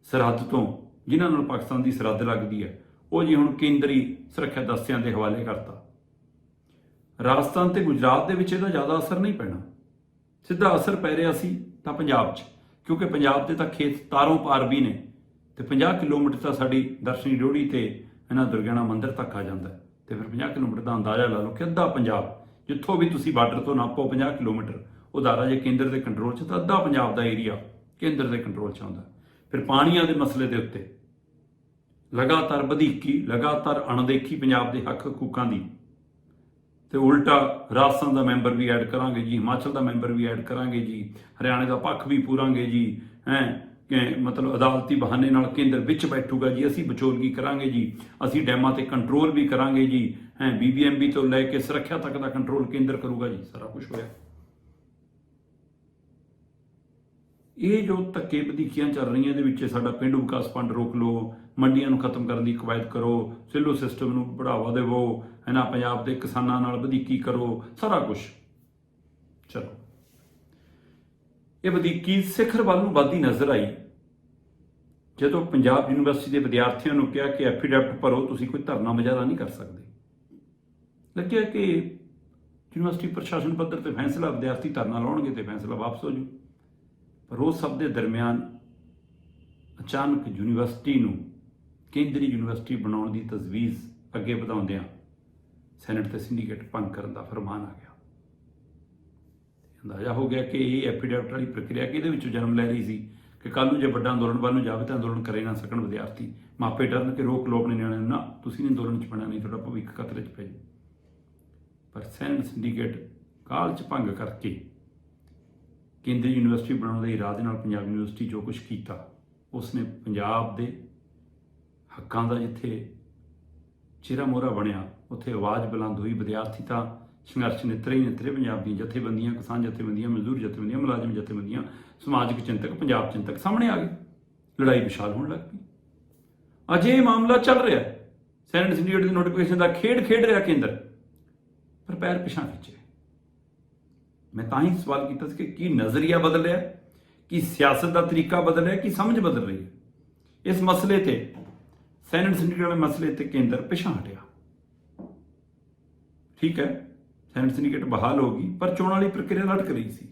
S1: ਸਰਹੱਦ ਤੋਂ, ਜਿਨ੍ਹਾਂ ਨਾਲ ਪਾਕਿਸਤਾਨ ਦੀ ਸਰਹੱਦ ਲੱਗਦੀ ਹੈ, ਉਹ ਜੀ ਹੁਣ ਕੇਂਦਰੀ ਸੁਰੱਖਿਆ ਦਸਤਿਆਂ ਦੇ ਹਵਾਲੇ ਕਰਤਾ। ਰਾਜਸਥਾਨ ਤੇ ਗੁਜਰਾਤ ਦੇ ਵਿੱਚ ਇਹਦਾ ਜ਼ਿਆਦਾ ਅਸਰ ਨਹੀਂ ਪੈਣਾ। ਸਿੱਧਾ ਅਸਰ ਪੈ ਰਿਹਾ ਸੀ ਤਾਂ ਪੰਜਾਬ 'ਚ, ਕਿਉਂਕਿ ਪੰਜਾਬ ਦੇ ਤਾਂ ਖੇਤ ਤਾਰੋਂ ਪਾਰ ਵੀ ਨੇ। ਤੇ 50 ਕਿਲੋਮੀਟਰ ਤਾਂ ਸਾਡੀ ਦਰਸ਼ਨੀ ਡੋੜੀ ਤੇ ਇਹਨਾਂ ਦੁਰਗਿਆਣਾ ਮੰਦਿਰ ਤੱਕ ਆ ਜਾਂਦਾ ਹੈ। ਤੇ ਫਿਰ 50 ਕਿਲੋਮੀਟਰ ਦਾ ਅੰਦਾਜ਼ਾ ਲਾ ਲਓ ਕਿ ਅੱਧਾ ਪੰਜਾਬ, ਜਿੱਥੋਂ ਵੀ ਤੁਸੀਂ ਬਾਰਡਰ ਤੋਂ ਨਾਪੋ 50 ਕਿਲੋਮੀਟਰ, ਉਹ ਦਾਰਾ ਜੇ ਕੇਂਦਰ ਦੇ ਕੰਟਰੋਲ 'ਚ ਤਾਂ ਅੱਧਾ ਪੰਜਾਬ ਦਾ ਏਰੀਆ ਕੇਂਦਰ ਦੇ ਕੰਟਰੋਲ 'ਚ ਆਉਂਦਾ ਫਿਰ ਪਾਣੀਆਂ ਦੇ ਮਸਲੇ ਦੇ ਉੱਤੇ ਲਗਾਤਾਰ ਵਧੀਕੀ, ਲਗਾਤਾਰ ਅਣਦੇਖੀ ਪੰਜਾਬ ਦੇ ਹੱਕ ਹਕੂਕਾਂ ਦੀ। ਤੇ ਉਲਟਾ ਰਾਜਸਥਾਨ ਦਾ ਮੈਂਬਰ ਵੀ ਐਡ ਕਰਾਂਗੇ ਜੀ, ਹਿਮਾਚਲ ਦਾ ਮੈਂਬਰ ਵੀ ਐਡ ਕਰਾਂਗੇ ਜੀ, ਹਰਿਆਣੇ ਦਾ ਪੱਖ ਵੀ ਪੂਰਾਂਗੇ ਜੀ, ਹੈ। ਮਤਲਬ ਅਦਾਲਤੀ ਬਹਾਨੇ ਨਾਲ ਕੇਂਦਰ ਵਿੱਚ ਬੈਠੂਗਾ ਜੀ, ਅਸੀਂ ਬਚੋਲਗੀ ਕਰਾਂਗੇ ਜੀ, ਅਸੀਂ ਡੈਮਾਂ ਤੇ ਕੰਟਰੋਲ ਵੀ ਕਰਾਂਗੇ ਜੀ, ਹੈ ਬੀਬੀਐਮਬੀ ਤੋਂ ਲੈ ਕੇ ਸੁਰੱਖਿਆ ਤੱਕ ਦਾ ਕੰਟਰੋਲ ਕੇਂਦਰ ਕਰੂਗਾ ਜੀ, ਸਾਰਾ ਕੁਝ ਹੋਇਆ। ਇਹ ਜੋ ਧੱਕੇ ਵਧੀਕੀਆਂ ਚੱਲ ਰਹੀਆਂ ਇਹਦੇ ਵਿੱਚ, ਸਾਡਾ ਪਿੰਡੂ ਵਿਕਾਸ ਫੰਡ ਰੋਕ ਲਓ, ਮੰਡੀਆਂ ਨੂੰ ਖਤਮ ਕਰਨ ਦੀ ਕਵਾਇਦ ਕਰੋ, ਸਿਲੋ ਸਿਸਟਮ ਨੂੰ ਬੜਾਵਾ ਦੇਵੋ ਹੈ ਨਾ ਪੰਜਾਬ ਦੇ ਕਿਸਾਨਾਂ ਨਾਲ ਵਧੀਕੀ ਕਰੋ, ਸਾਰਾ ਕੁਝ ਚਲੋ। ਇਹ ਵਧੀਕੀ ਸਿਖਰ ਵੱਲ ਨੂੰ ਵੱਧਦੀ ਨਜ਼ਰ ਆਈ। ਜਦੋਂ ਪੰਜਾਬ ਯੂਨੀਵਰਸਿਟੀ ਦੇ ਵਿਦਿਆਰਥੀਆਂ ਨੂੰ ਕਿਹਾ ਕਿ ਐਫੀਡੈਵਿਟ ਭਰੋ, ਤੁਸੀਂ ਕੋਈ ਧਰਨਾ ਮੁਜ਼ਾਹਰਾ ਨਹੀਂ ਕਰ ਸਕਦੇ। ਲੱਗਿਆ ਕਿ ਯੂਨੀਵਰਸਿਟੀ ਪ੍ਰਸ਼ਾਸਨ ਪੱਧਰ ਤੇ ਫੈਸਲਾ, ਵਿਦਿਆਰਥੀ ਧਰਨਾ ਲਾਉਣਗੇ ਤੇ ਫੈਸਲਾ ਵਾਪਸ ਹੋ ਜੂ। ਪਰ ਉਹ ਸਭ ਦੇ ਦਰਮਿਆਨ ਅਚਾਨਕ ਯੂਨੀਵਰਸਿਟੀ ਨੂੰ ਕੇਂਦਰੀ ਯੂਨੀਵਰਸਿਟੀ ਬਣਾਉਣ ਦੀ ਤਜਵੀਜ਼ ਅੱਗੇ ਵਧਾਉਂਦਿਆਂ ਸੈਨੇਟ ਤੇ ਸਿੰਡੀਕੇਟ ਭੰਗ ਕਰਨ ਦਾ ਫਰਮਾਨ ਆ ਗਿਆ। ਅੰਦਾਜ਼ਾ ਹੋ ਗਿਆ ਕਿ ਇਹ ਐਫੀਡੈਵਿਟ ਵਾਲੀ ਪ੍ਰਕਿਰਿਆ ਕਿਹਦੇ ਵਿੱਚੋਂ ਜਨਮ ਲੈ ਰਹੀ ਸੀ ਕਿ ਕੱਲ ਨੂੰ ਜੇ ਵੱਡਾ ਅੰਦੋਲਨ ਵੱਲ ਨੂੰ ਜਾਵੇ ਤਾਂ ਅੰਦੋਲਨ ਕਰੇ ਨਾ ਸਕਣ ਵਿਦਿਆਰਥੀ। ਮਾਪੇ ਡਰਨ ਕਿ ਰੋਕ ਲੋਕ ਨੇ ਨਿਆਣਿਆਂ ਨੂੰ, ਨਾ, ਤੁਸੀਂ ਨਹੀਂ ਅੰਦੋਲਨ ਚ ਪੈਣਾ ਨਹੀਂ ਤੁਹਾਡਾ ਭਵਿੱਖ ਖਤਰੇ 'ਚ ਪੈ ਜਾਊ। ਪਰ ਸੈਨੇਟ ਸਿੰਡੀਕੇਟ ਕਾਲ ਚ ਭੰਗ ਕਰਕੇ ਕੇਂਦਰੀ ਯੂਨੀਵਰਸਿਟੀ ਬਣਾਉਣ ਦੇ ਇਰਾਦੇ ਨਾਲ ਪੰਜਾਬ ਯੂਨੀਵਰਸਿਟੀ ਜੋ ਕੁਝ ਕੀਤਾ, ਉਸਨੇ ਪੰਜਾਬ ਦੇ ਹੱਕਾਂ ਦਾ ਜਿੱਥੇ ਚਿਹਰਾ ਮੋਹਰਾ ਬਣਿਆ, ਉੱਥੇ ਆਵਾਜ਼ ਬੁਲੰਦ ਹੋਈ, ਵਿਦਿਆਰਥੀ ਤਾਂ ਸੰਘਰਸ਼ ਨਿਤਰੇ ਹੀ ਨਿਤਰੇ, ਪੰਜਾਬ ਦੀਆਂ ਜਥੇਬੰਦੀਆਂ, ਕਿਸਾਨ ਜਥੇਬੰਦੀਆਂ, ਮਜ਼ਦੂਰ ਜਥੇਬੰਦੀਆਂ, ਮੁਲਾਜ਼ਮ ਜਥੇਬੰਦੀਆਂ, ਸਮਾਜਿਕ ਚਿੰਤਕ, ਪੰਜਾਬ ਚਿੰਤਕ ਸਾਹਮਣੇ ਆ ਗਏ। ਲੜਾਈ ਵਿਸ਼ਾਲ ਹੋਣ ਲੱਗ ਪਈ। ਅਜੇ ਇਹ ਮਾਮਲਾ ਚੱਲ ਰਿਹਾ ਹੈ। ਸੈਨੇਟ ਸਿੰਡੀਕੇਟ ਦੀ ਨੋਟੀਫਿਕੇਸ਼ਨ ਦਾ ਖੇਡ ਖੇਡ ਰਿਹਾ ਕੇਂਦਰ। ਪਰ ਪੈਰ ਪਿਛਾਂ ਖਿੱਚੇ ਮੈਂ ਤਾਂ ਹੀ ਸਵਾਲ ਕੀਤਾ ਸੀ ਕਿ ਕੀ ਨਜ਼ਰੀਆ ਬਦਲਿਆ ਕੀ ਸਿਆਸਤ ਦਾ ਤਰੀਕਾ ਬਦਲਿਆ ਕੀ ਸਮਝ ਬਦਲ ਰਹੀ ਹੈ? ਇਸ ਮਸਲੇ ਤੇ, ਸੈਨੇਟ ਸਿੰਡੀਕੇਟ ਵਾਲੇ ਮਸਲੇ ਤੇ ਕੇਂਦਰ ਪਿਛਾਂ ਹਟਿਆ। ਠੀਕ ਹੈ? ਸੈਨੇਟ ਸਿੰਡੀਕੇਟ ਬਹਾਲ ਹੋ ਗਈ, ਪਰ ਚੋਣ ਵਾਲੀ ਪ੍ਰਕਿਰਿਆ ਲਟਕ ਰਹੀ ਸੀ।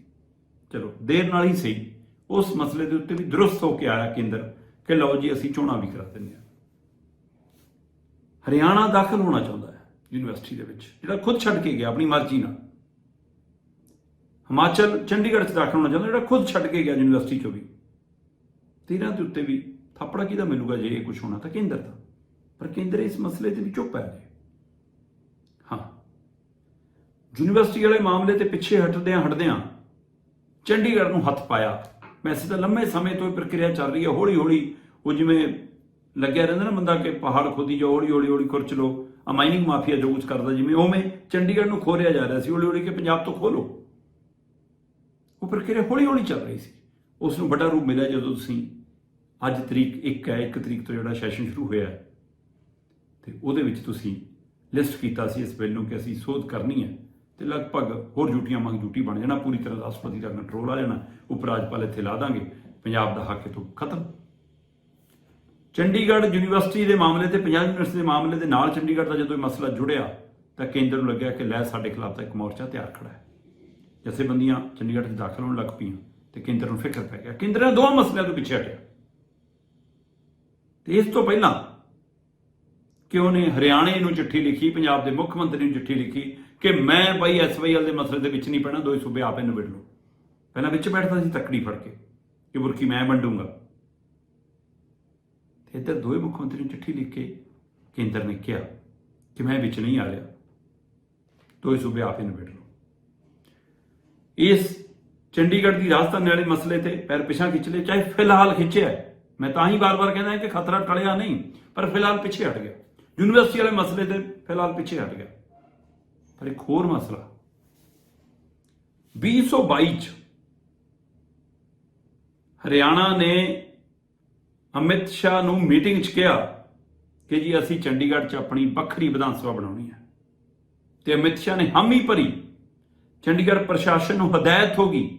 S1: ਚਲੋ, ਦੇਰ ਨਾਲ ਹੀ ਸਹੀ। ਉਸ ਮਸਲੇ ਦੇ ਉੱਤੇ ਵੀ ਦਰੁਸਤ ਹੋ ਕੇ ਆਇਆ ਕੇਂਦਰ ਕਿ ਲਓ ਜੀ, ਅਸੀਂ ਚੋਣਾਂ ਵੀ ਕਰਾ ਦਿੰਦੇ ਹਾਂ। ਹਰਿਆਣਾ ਦਾਖਲ ਹੋਣਾ ਚਾਹੁੰਦਾ ਹੈ ਯੂਨੀਵਰਸਿਟੀ ਦੇ ਵਿੱਚ, ਜਿਹੜਾ ਖੁਦ ਛੱਡ ਕੇ ਗਿਆ, ਆਪਣੀ ਮਰਜ਼ੀ ਨਾਲ। ਹਿਮਾਚਲ ਚੰਡੀਗੜ੍ਹ ਚ ਦਾਖਲ ਹੋਣਾ ਚਾਹੁੰਦਾ, ਜਿਹੜਾ ਖੁਦ ਛੱਡ ਕੇ ਗਿਆ ਯੂਨੀਵਰਸਿਟੀ ਚੋਂ ਵੀ। ਤੀਰਾਂ ਦੇ ਉੱਤੇ ਵੀ ਥਾਪੜਾ ਕਿਹਦਾ ਮਿਲੂਗਾ ਜੇ ਇਹ ਕੁਝ ਹੋਣਾ ਤਾਂ ਕੇਂਦਰ ਦਾ। ਪਰ ਕੇਂਦਰ ਇਸ ਮਸਲੇ ਤੇ ਵੀ ਚੁੱਪ ਹੈ ਯੂਨੀਵਰਸਿਟੀ ਵਾਲੇ ਮਾਮਲੇ ਤੇ ਪਿੱਛੇ ਹਟਦਿਆਂ ਹਟਦਿਆਂ ਚੰਡੀਗੜ੍ਹ ਨੂੰ ਹੱਥ ਪਾਇਆ। ਵੈਸੇ ਤਾਂ ਲੰਮੇ ਸਮੇਂ ਤੋਂ ਇਹ ਪ੍ਰਕਿਰਿਆ ਚੱਲ ਰਹੀ ਹੈ ਹੌਲੀ ਹੌਲੀ ਉਹ ਜਿਵੇਂ ਲੱਗਿਆ ਰਹਿੰਦਾ ਨਾ ਬੰਦਾ ਕਿ ਪਹਾੜ ਖੋਦੀ ਜਾਓ ਹੌਲੀ ਹੌਲੀ ਹੌਲੀ ਖੁਰਚ ਲਓ ਆ ਮਾਈਨਿੰਗ ਮਾਫੀਆ ਜੋ ਕੁਝ ਕਰਦਾ ਜਿਵੇਂ ਉਵੇਂ ਚੰਡੀਗੜ੍ਹ ਨੂੰ ਖੋਰਿਆ ਜਾ ਰਿਹਾ ਸੀ ਹੌਲੀ ਹੌਲੀ ਕਿ ਪੰਜਾਬ ਤੋਂ ਖੋਲੋ ਉਹ ਪ੍ਰਕਿਰਿਆ ਹੌਲੀ ਹੌਲੀ ਚੱਲ ਰਹੀ ਸੀ। ਉਸ ਨੂੰ ਵੱਡਾ ਰੂਪ ਮਿਲਿਆ ਜਦੋਂ ਤੁਸੀਂ ਅੱਜ ਤਰੀਕ 1 ਹੈ 1 ਤਰੀਕ ਤੋਂ ਜਿਹੜਾ ਸੈਸ਼ਨ ਸ਼ੁਰੂ ਹੋਇਆ ਹੈ। ਤੇ ਉਹਦੇ ਵਿੱਚ ਤੁਸੀਂ ਲਿਸਟ ਕੀਤਾ ਸੀ ਇਸ ਬਿੱਲ ਨੂੰ ਕਿ ਅਸੀਂ ਸੋਧ ਕਰਨੀ ਹੈ। ਤੇ ਲਗਭਗ ਹੋਰ ਜੂਟੀਆਂ ਮੰਗ ਡਿਊਟੀ ਬਣ ਜਾਣਾ, ਪੂਰੀ ਤਰ੍ਹਾਂ ਰਾਸ਼ਟਰਪਤੀ ਦਾ ਕੰਟਰੋਲ ਆ ਜਾਣਾ ਉਪ ਰਾਜਪਾਲ ਇੱਥੇ ਲਾ ਦਾਂਗੇ, ਪੰਜਾਬ ਦਾ ਹੱਕ ਇਥੋਂ ਖਤਮ। ਚੰਡੀਗੜ੍ਹ ਯੂਨੀਵਰਸਿਟੀ ਦੇ ਮਾਮਲੇ ਤੇ, ਪੰਜਾਬ ਯੂਨੀਵਰਸਿਟੀ ਦੇ ਮਾਮਲੇ ਦੇ ਨਾਲ ਚੰਡੀਗੜ੍ਹ ਦਾ ਜਦੋਂ ਇਹ ਮਸਲਾ ਜੁੜਿਆ, ਤਾਂ ਕੇਂਦਰ ਨੂੰ ਲੱਗਿਆ ਕਿ ਲੈ ਸਾਡੇ ਖਿਲਾਫ ਤਾਂ ਇੱਕ ਮੋਰਚਾ ਤਿਆਰ ਖੜਾ ਹੈ। ਜਥੇਬੰਦੀਆਂ ਚੰਡੀਗੜ੍ਹ 'ਚ ਦਾਖਲ ਹੋਣ ਲੱਗ ਪਈਆਂ ਤੇ ਕੇਂਦਰ ਨੂੰ ਫਿਕਰ ਪੈ ਗਿਆ। ਕੇਂਦਰ ਨੇ ਦੋਵਾਂ ਮਸਲਿਆਂ ਤੋਂ ਪਿੱਛੇ ਹਟਿਆ। ਤੇ ਇਸ ਤੋਂ ਪਹਿਲਾਂ ਕਿ ਉਹਨੇ ਹਰਿਆਣੇ ਨੂੰ ਚਿੱਠੀ ਲਿਖੀ, ਪੰਜਾਬ ਦੇ ਮੁੱਖ ਮੰਤਰੀ ਨੂੰ ਚਿੱਠੀ ਲਿਖੀ ਕਿ ਮੈਂ ਬਾਈ ਐਸਵਾਈਐਲ ਦੇ ਮਸਲੇ ਦੇ ਵਿੱਚ ਨਹੀਂ ਪੈਣਾ ਦੋਈ ਸੂਬੇ ਆਪੇ ਨਿਬੜ ਲਓ। ਪਹਿਲਾਂ ਵਿੱਚ ਬੈਠਦਾ ਸੀ, ਤੱਕੜੀ ਫੜ ਕੇ ਕਿ ਬੁਰਕੀ ਮੈਂ ਵੰਡੂੰਗਾ। ਤੇ ਇੱਧਰ ਦੋਵੇਂ ਮੁੱਖ ਮੰਤਰੀ ਨੂੰ ਚਿੱਠੀ ਲਿਖ ਕੇ ਕੇਂਦਰ ਨੇ ਕਿਹਾ ਕਿ ਮੈਂ ਵਿੱਚ ਨਹੀਂ ਆ ਰਿਹਾ। ਦੋਈ ਸੂਬੇ ਆਪੇ ਨਿਬੜ ਲਓ। ਇਸ ਚੰਡੀਗੜ੍ਹ ਦੀ ਰਾਜਧਾਨੀ ਵਾਲੇ ਮਸਲੇ ਤੇ ਪੈਰ ਪਿਛਾਂ ਖਿੱਚ ਲਏ, ਚਾਹੇ ਫਿਲਹਾਲ ਖਿੱਚਿਆ ਮੈਂ ਤਾਂ ਹੀ ਬਾਰ-ਬਾਰ ਕਹਿੰਦਾ ਕਿ ਖਤਰਾ ਟਲਿਆ ਨਹੀਂ, ਪਰ ਫਿਲਹਾਲ ਪਿੱਛੇ ਹਟ ਗਿਆ। ਯੂਨੀਵਰਸਿਟੀ ਵਾਲੇ ਮਸਲੇ ਤੇ ਫਿਲਹਾਲ ਪਿੱਛੇ ਹਟ ਗਿਆ। ਪਰ ਇੱਕ ਹੋਰ ਮਸਲਾ 2022 ਚ ਹਰਿਆਣਾ ਨੇ ਅਮਿਤ ਸ਼ਾਹ ਨੂੰ ਮੀਟਿੰਗ 'ਚ ਕਿਹਾ ਕਿ ਜੀ ਅਸੀਂ ਚੰਡੀਗੜ੍ਹ 'ਚ ਆਪਣੀ ਵੱਖਰੀ ਵਿਧਾਨ ਸਭਾ ਬਣਾਉਣੀ ਹੈ। ਤੇ ਅਮਿਤ ਸ਼ਾਹ ਨੇ ਹਾਮੀ ਭਰੀ ਚੰਡੀਗੜ੍ਹ ਪ੍ਰਸ਼ਾਸਨ ਨੂੰ ਹਦਾਇਤ ਹੋ ਗਈ,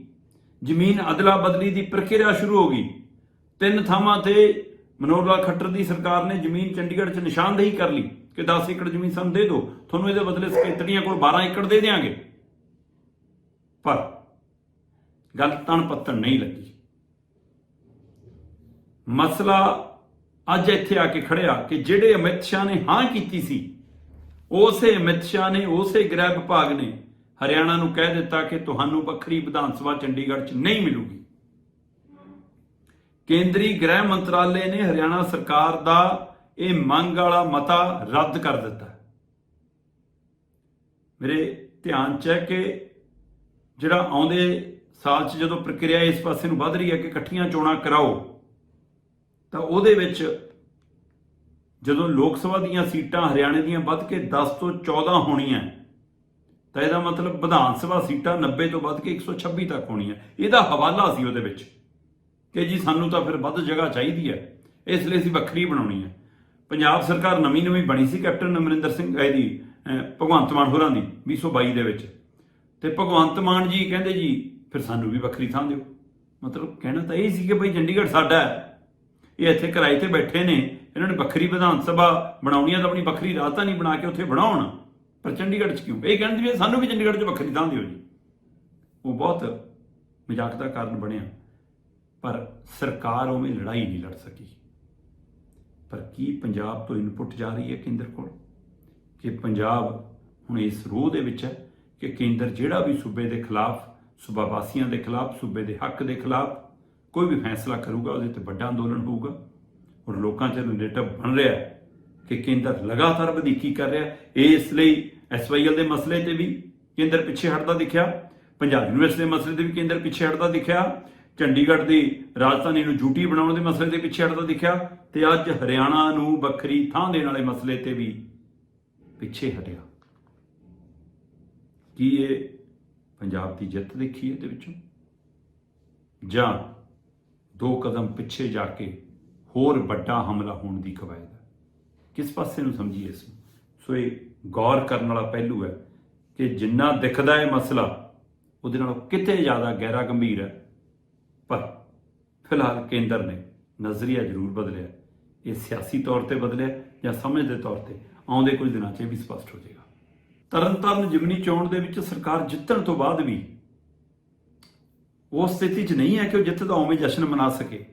S1: ਜ਼ਮੀਨ ਅਦਲਾ ਬਦਲੀ ਦੀ ਪ੍ਰਕਿਰਿਆ ਸ਼ੁਰੂ ਹੋ ਗਈ। ਤਿੰਨ ਥਾਵਾਂ ਤੇ ਮਨੋਹਰ ਲਾਲ ਖੱਟਰ ਦੀ ਸਰਕਾਰ ਨੇ ਜ਼ਮੀਨ ਚੰਡੀਗੜ੍ਹ 'ਚ ਨਿਸ਼ਾਨਦੇਹੀ ਕਰ ਲਈ। ਕਿ 10 ਏਕੜ ਜ਼ਮੀਨ ਸਾਨੂੰ ਦੇ ਦਿਓ, ਤੁਹਾਨੂੰ ਇਹਦੇ ਬਦਲੇ ਸਕੱਤਰੀਆਂ ਕੋਲ 12 ਏਕੜ ਦੇ ਦੇਾਂਗੇ ਪਰ ਗੱਲ ਤਣ ਪੱਤਣ ਨਹੀਂ ਲੱਗੀ। ਮਸਲਾ ਅੱਜ ਇੱਥੇ ਆ ਕੇ ਖੜਿਆ ਕਿ ਜਿਹੜੇ ਅਮਿਤ ਸ਼ਾਹ ਨੇ ਹਾਂ ਕੀਤੀ ਸੀ, ਉਸੇ ਅਮਿਤ ਸ਼ਾਹ ਨੇ, ਉਸੇ ਗ੍ਰਹਿ ਵਿਭਾਗ ਨੇ ਹਰਿਆਣਾ ਨੂੰ ਕਹਿ ਦਿੱਤਾ ਕਿ ਤੁਹਾਨੂੰ ਵੱਖਰੀ ਵਿਧਾਨ ਸਭਾ ਚੰਡੀਗੜ੍ਹ 'ਚ ਨਹੀਂ ਮਿਲੂਗੀ। ਕੇਂਦਰੀ ਗ੍ਰਹਿ ਮੰਤਰਾਲੇ ਨੇ ਹਰਿਆਣਾ ਸਰਕਾਰ ਦਾ ਇਹ ਮੰਗ ਵਾਲਾ ਮਤਾ ਰੱਦ ਕਰ ਦਿੱਤਾ। ਮੇਰੇ ਧਿਆਨ ਚ ਹੈ ਕਿ ਜਿਹੜਾ ਆਉਂਦੇ ਸਾਲ 'ਚ ਜਦੋਂ ਪ੍ਰਕਿਰਿਆ ਇਸ ਪਾਸੇ ਨੂੰ ਵੱਧ ਰਹੀ ਹੈ ਕਿ ਇਕੱਠੀਆਂ ਚੋਣਾਂ ਕਰਾਓ, ਤਾਂ ਉਹਦੇ ਵਿੱਚ ਜਦੋਂ ਲੋਕ ਸਭਾ ਦੀਆਂ ਸੀਟਾਂ ਹਰਿਆਣੇ ਦੀਆਂ ਵੱਧ ਕੇ 10 ਤੋਂ 14 ਹੋਣੀਆਂ, ਤਾਂ ਇਹਦਾ ਮਤਲਬ ਵਿਧਾਨ ਸਭਾ ਸੀਟਾਂ 90 ਤੋਂ ਵੱਧ ਕੇ 126 ਤੱਕ ਹੋਣੀਆਂ। ਇਹਦਾ ਹਵਾਲਾ ਸੀ ਉਹਦੇ ਵਿੱਚ ਕਿ ਜੀ ਸਾਨੂੰ ਤਾਂ ਫਿਰ ਵੱਧ ਜਗ੍ਹਾ ਚਾਹੀਦੀ ਹੈ, ਇਸ ਲਈ ਅਸੀਂ ਵੱਖਰੀ ਬਣਾਉਣੀ ਹੈ। ਪੰਜਾਬ ਸਰਕਾਰ ਨਵੀਂ ਨਵੀਂ ਬਣੀ ਸੀ ਕੈਪਟਨ ਅਮਰਿੰਦਰ ਸਿੰਘ ਇਹਦੀ ਅਹ, ਭਗਵੰਤ ਮਾਨ ਹੋਰਾਂ ਦੀ 2022 ਦੇ ਵਿੱਚ। ਤੇ ਭਗਵੰਤ ਮਾਨ ਜੀ ਕਹਿੰਦੇ ਜੀ ਫਿਰ ਸਾਨੂੰ ਵੀ ਵੱਖਰੀ ਥਾਂ ਦਿਓ। ਮਤਲਬ ਕਹਿਣਾ ਤਾਂ ਇਹ ਸੀ ਕਿ ਭਾਈ ਚੰਡੀਗੜ੍ਹ ਸਾਡਾ ਹੈ। ਇਹ ਇੱਥੇ ਕਿਰਾਏ ਤੇ ਬੈਠੇ ਨੇ। ਇਹਨਾਂ ਨੇ ਵੱਖਰੀ ਵਿਧਾਨ ਸਭਾ ਬਣਾਉਣੀ ਹੈ ਤਾਂ ਆਪਣੀ ਵੱਖਰੀ ਰਾਜਧਾਨੀ ਬਣਾ ਕੇ ਉੱਥੇ ਬਣਾਉਣ। ਪਰ ਚੰਡੀਗੜ੍ਹ 'ਚ ਕਿਉਂ? ਇਹ ਕਹਿੰਦੇ ਵੀ ਸਾਨੂੰ ਵੀ ਚੰਡੀਗੜ੍ਹ 'ਚ ਵੱਖਰੀ ਥਾਂ ਦਿਓ ਜੀ। ਉਹ ਬਹੁਤ ਮਜ਼ਾਕ ਦਾ ਕਾਰਨ ਬਣਿਆ। ਪਰ ਸਰਕਾਰ ਉਵੇਂ ਲੜਾਈ ਨਹੀਂ ਲੜ ਸਕੀ। ਪਰ ਕੀ ਪੰਜਾਬ ਤੋਂ ਇਨਪੁਟ ਜਾ ਰਹੀ ਹੈ ਕੇਂਦਰ ਕੋਲ? ਕਿ ਪੰਜਾਬ ਹੁਣ ਇਸ ਰੋਹ ਦੇ ਵਿੱਚ ਹੈ ਕਿ ਕੇਂਦਰ ਜਿਹੜਾ ਵੀ ਸੂਬੇ ਦੇ ਖਿਲਾਫ, ਸੂਬਾ ਵਾਸੀਆਂ ਦੇ ਖਿਲਾਫ, ਸੂਬੇ ਦੇ ਹੱਕ ਦੇ ਖਿਲਾਫ ਕੋਈ ਵੀ ਫੈਸਲਾ ਕਰੂਗਾ, ਉਹਦੇ ਤੇ ਵੱਡਾ ਅੰਦੋਲਨ ਹੋਊਗਾ। ਔਰ ਲੋਕਾਂ 'ਚ ਨੈਰੇਟਿਵ ਬਣ ਰਿਹਾ ਕਿ ਕੇਂਦਰ ਲਗਾਤਾਰ ਵਧੀਕੀ ਕਰ ਰਿਹਾ ਹੈ। ਇਸ ਲਈ ਐਸਵਾਈਐਲ ਦੇ ਮਸਲੇ ਤੇ ਵੀ ਕੇਂਦਰ ਪਿੱਛੇ ਹਟਦਾ ਦਿਖਿਆ। ਪੰਜਾਬ ਯੂਨੀਵਰਸਿਟੀ ਦੇ ਮਸਲੇ ਤੇ ਵੀ ਕੇਂਦਰ ਪਿੱਛੇ ਹਟਦਾ ਦਿਖਿਆ। ਚੰਡੀਗੜ੍ਹ ਦੀ ਰਾਜਧਾਨੀ ਨੂੰ ਜੂਟੀ ਬਣਾਉਣ ਦੇ ਮਸਲੇ ਤੇ ਪਿੱਛੇ ਹਟਦਾ ਦਿਖਿਆ ਤੇ ਅੱਜ ਹਰਿਆਣਾ ਨੂੰ ਵੱਖਰੀ ਥਾਂ ਦੇਣ ਵਾਲੇ ਮਸਲੇ ਤੇ ਵੀ ਪਿੱਛੇ ਹਟਿਆ। ਕੀ ਇਹ ਪੰਜਾਬ ਦੀ ਜਿੱਤ ਦੇਖੀ ਇਹਦੇ ਵਿੱਚੋਂ? ਜਾਂ ਦੋ ਕਦਮ ਪਿੱਛੇ ਜਾ ਕੇ ਹੋਰ ਵੱਡਾ ਹਮਲਾ ਹੋਣ ਦੀ ਕਵਾਇਦ ਹੈ? ਕਿਸ ਪਾਸੇ ਨੂੰ ਸਮਝੀਏ ਇਸ ਨੂੰ? ਸੋ ਇਹ ਗੌਰ ਕਰਨ ਵਾਲਾ ਪਹਿਲੂ ਹੈ ਕਿ ਜਿੰਨਾ ਦਿਖਦਾ ਹੈ ਮਸਲਾ, ਉਹਦੇ ਨਾਲੋਂ ਕਿਤੇ ਜ਼ਿਆਦਾ ਗਹਿਰਾ ਗੰਭੀਰ ਹੈ। ਪਰ ਫਿਲਹਾਲ ਕੇਂਦਰ ਨੇ ਨਜ਼ਰੀਆ ਜ਼ਰੂਰ ਬਦਲਿਆ। ਇਹ ਸਿਆਸੀ ਤੌਰ ਤੇ ਬਦਲਿਆ ਜਾਂ ਸਮਝ ਦੇ ਤੌਰ ਤੇ ਆਉਂਦੇ ਕੁਝ ਦਿਨਾਂ 'ਚ ਇਹ ਵੀ ਸਪਸ਼ਟ ਹੋ ਜਾਏਗਾ। ਤਰਨਤਾਰਨ ਜਿਮਨੀ ਚੋਣ ਦੇ ਵਿੱਚ ਸਰਕਾਰ ਜਿੱਤਣ ਤੋਂ ਬਾਅਦ ਵੀ ਉਹ ਸਥਿਤੀ 'ਚ ਨਹੀਂ ਹੈ ਕਿ ਉਹ ਜਿੱਥੇ ਦਾ ਉਵੇਂ ਜਸ਼ਨ ਮਨਾ ਸਕੇ।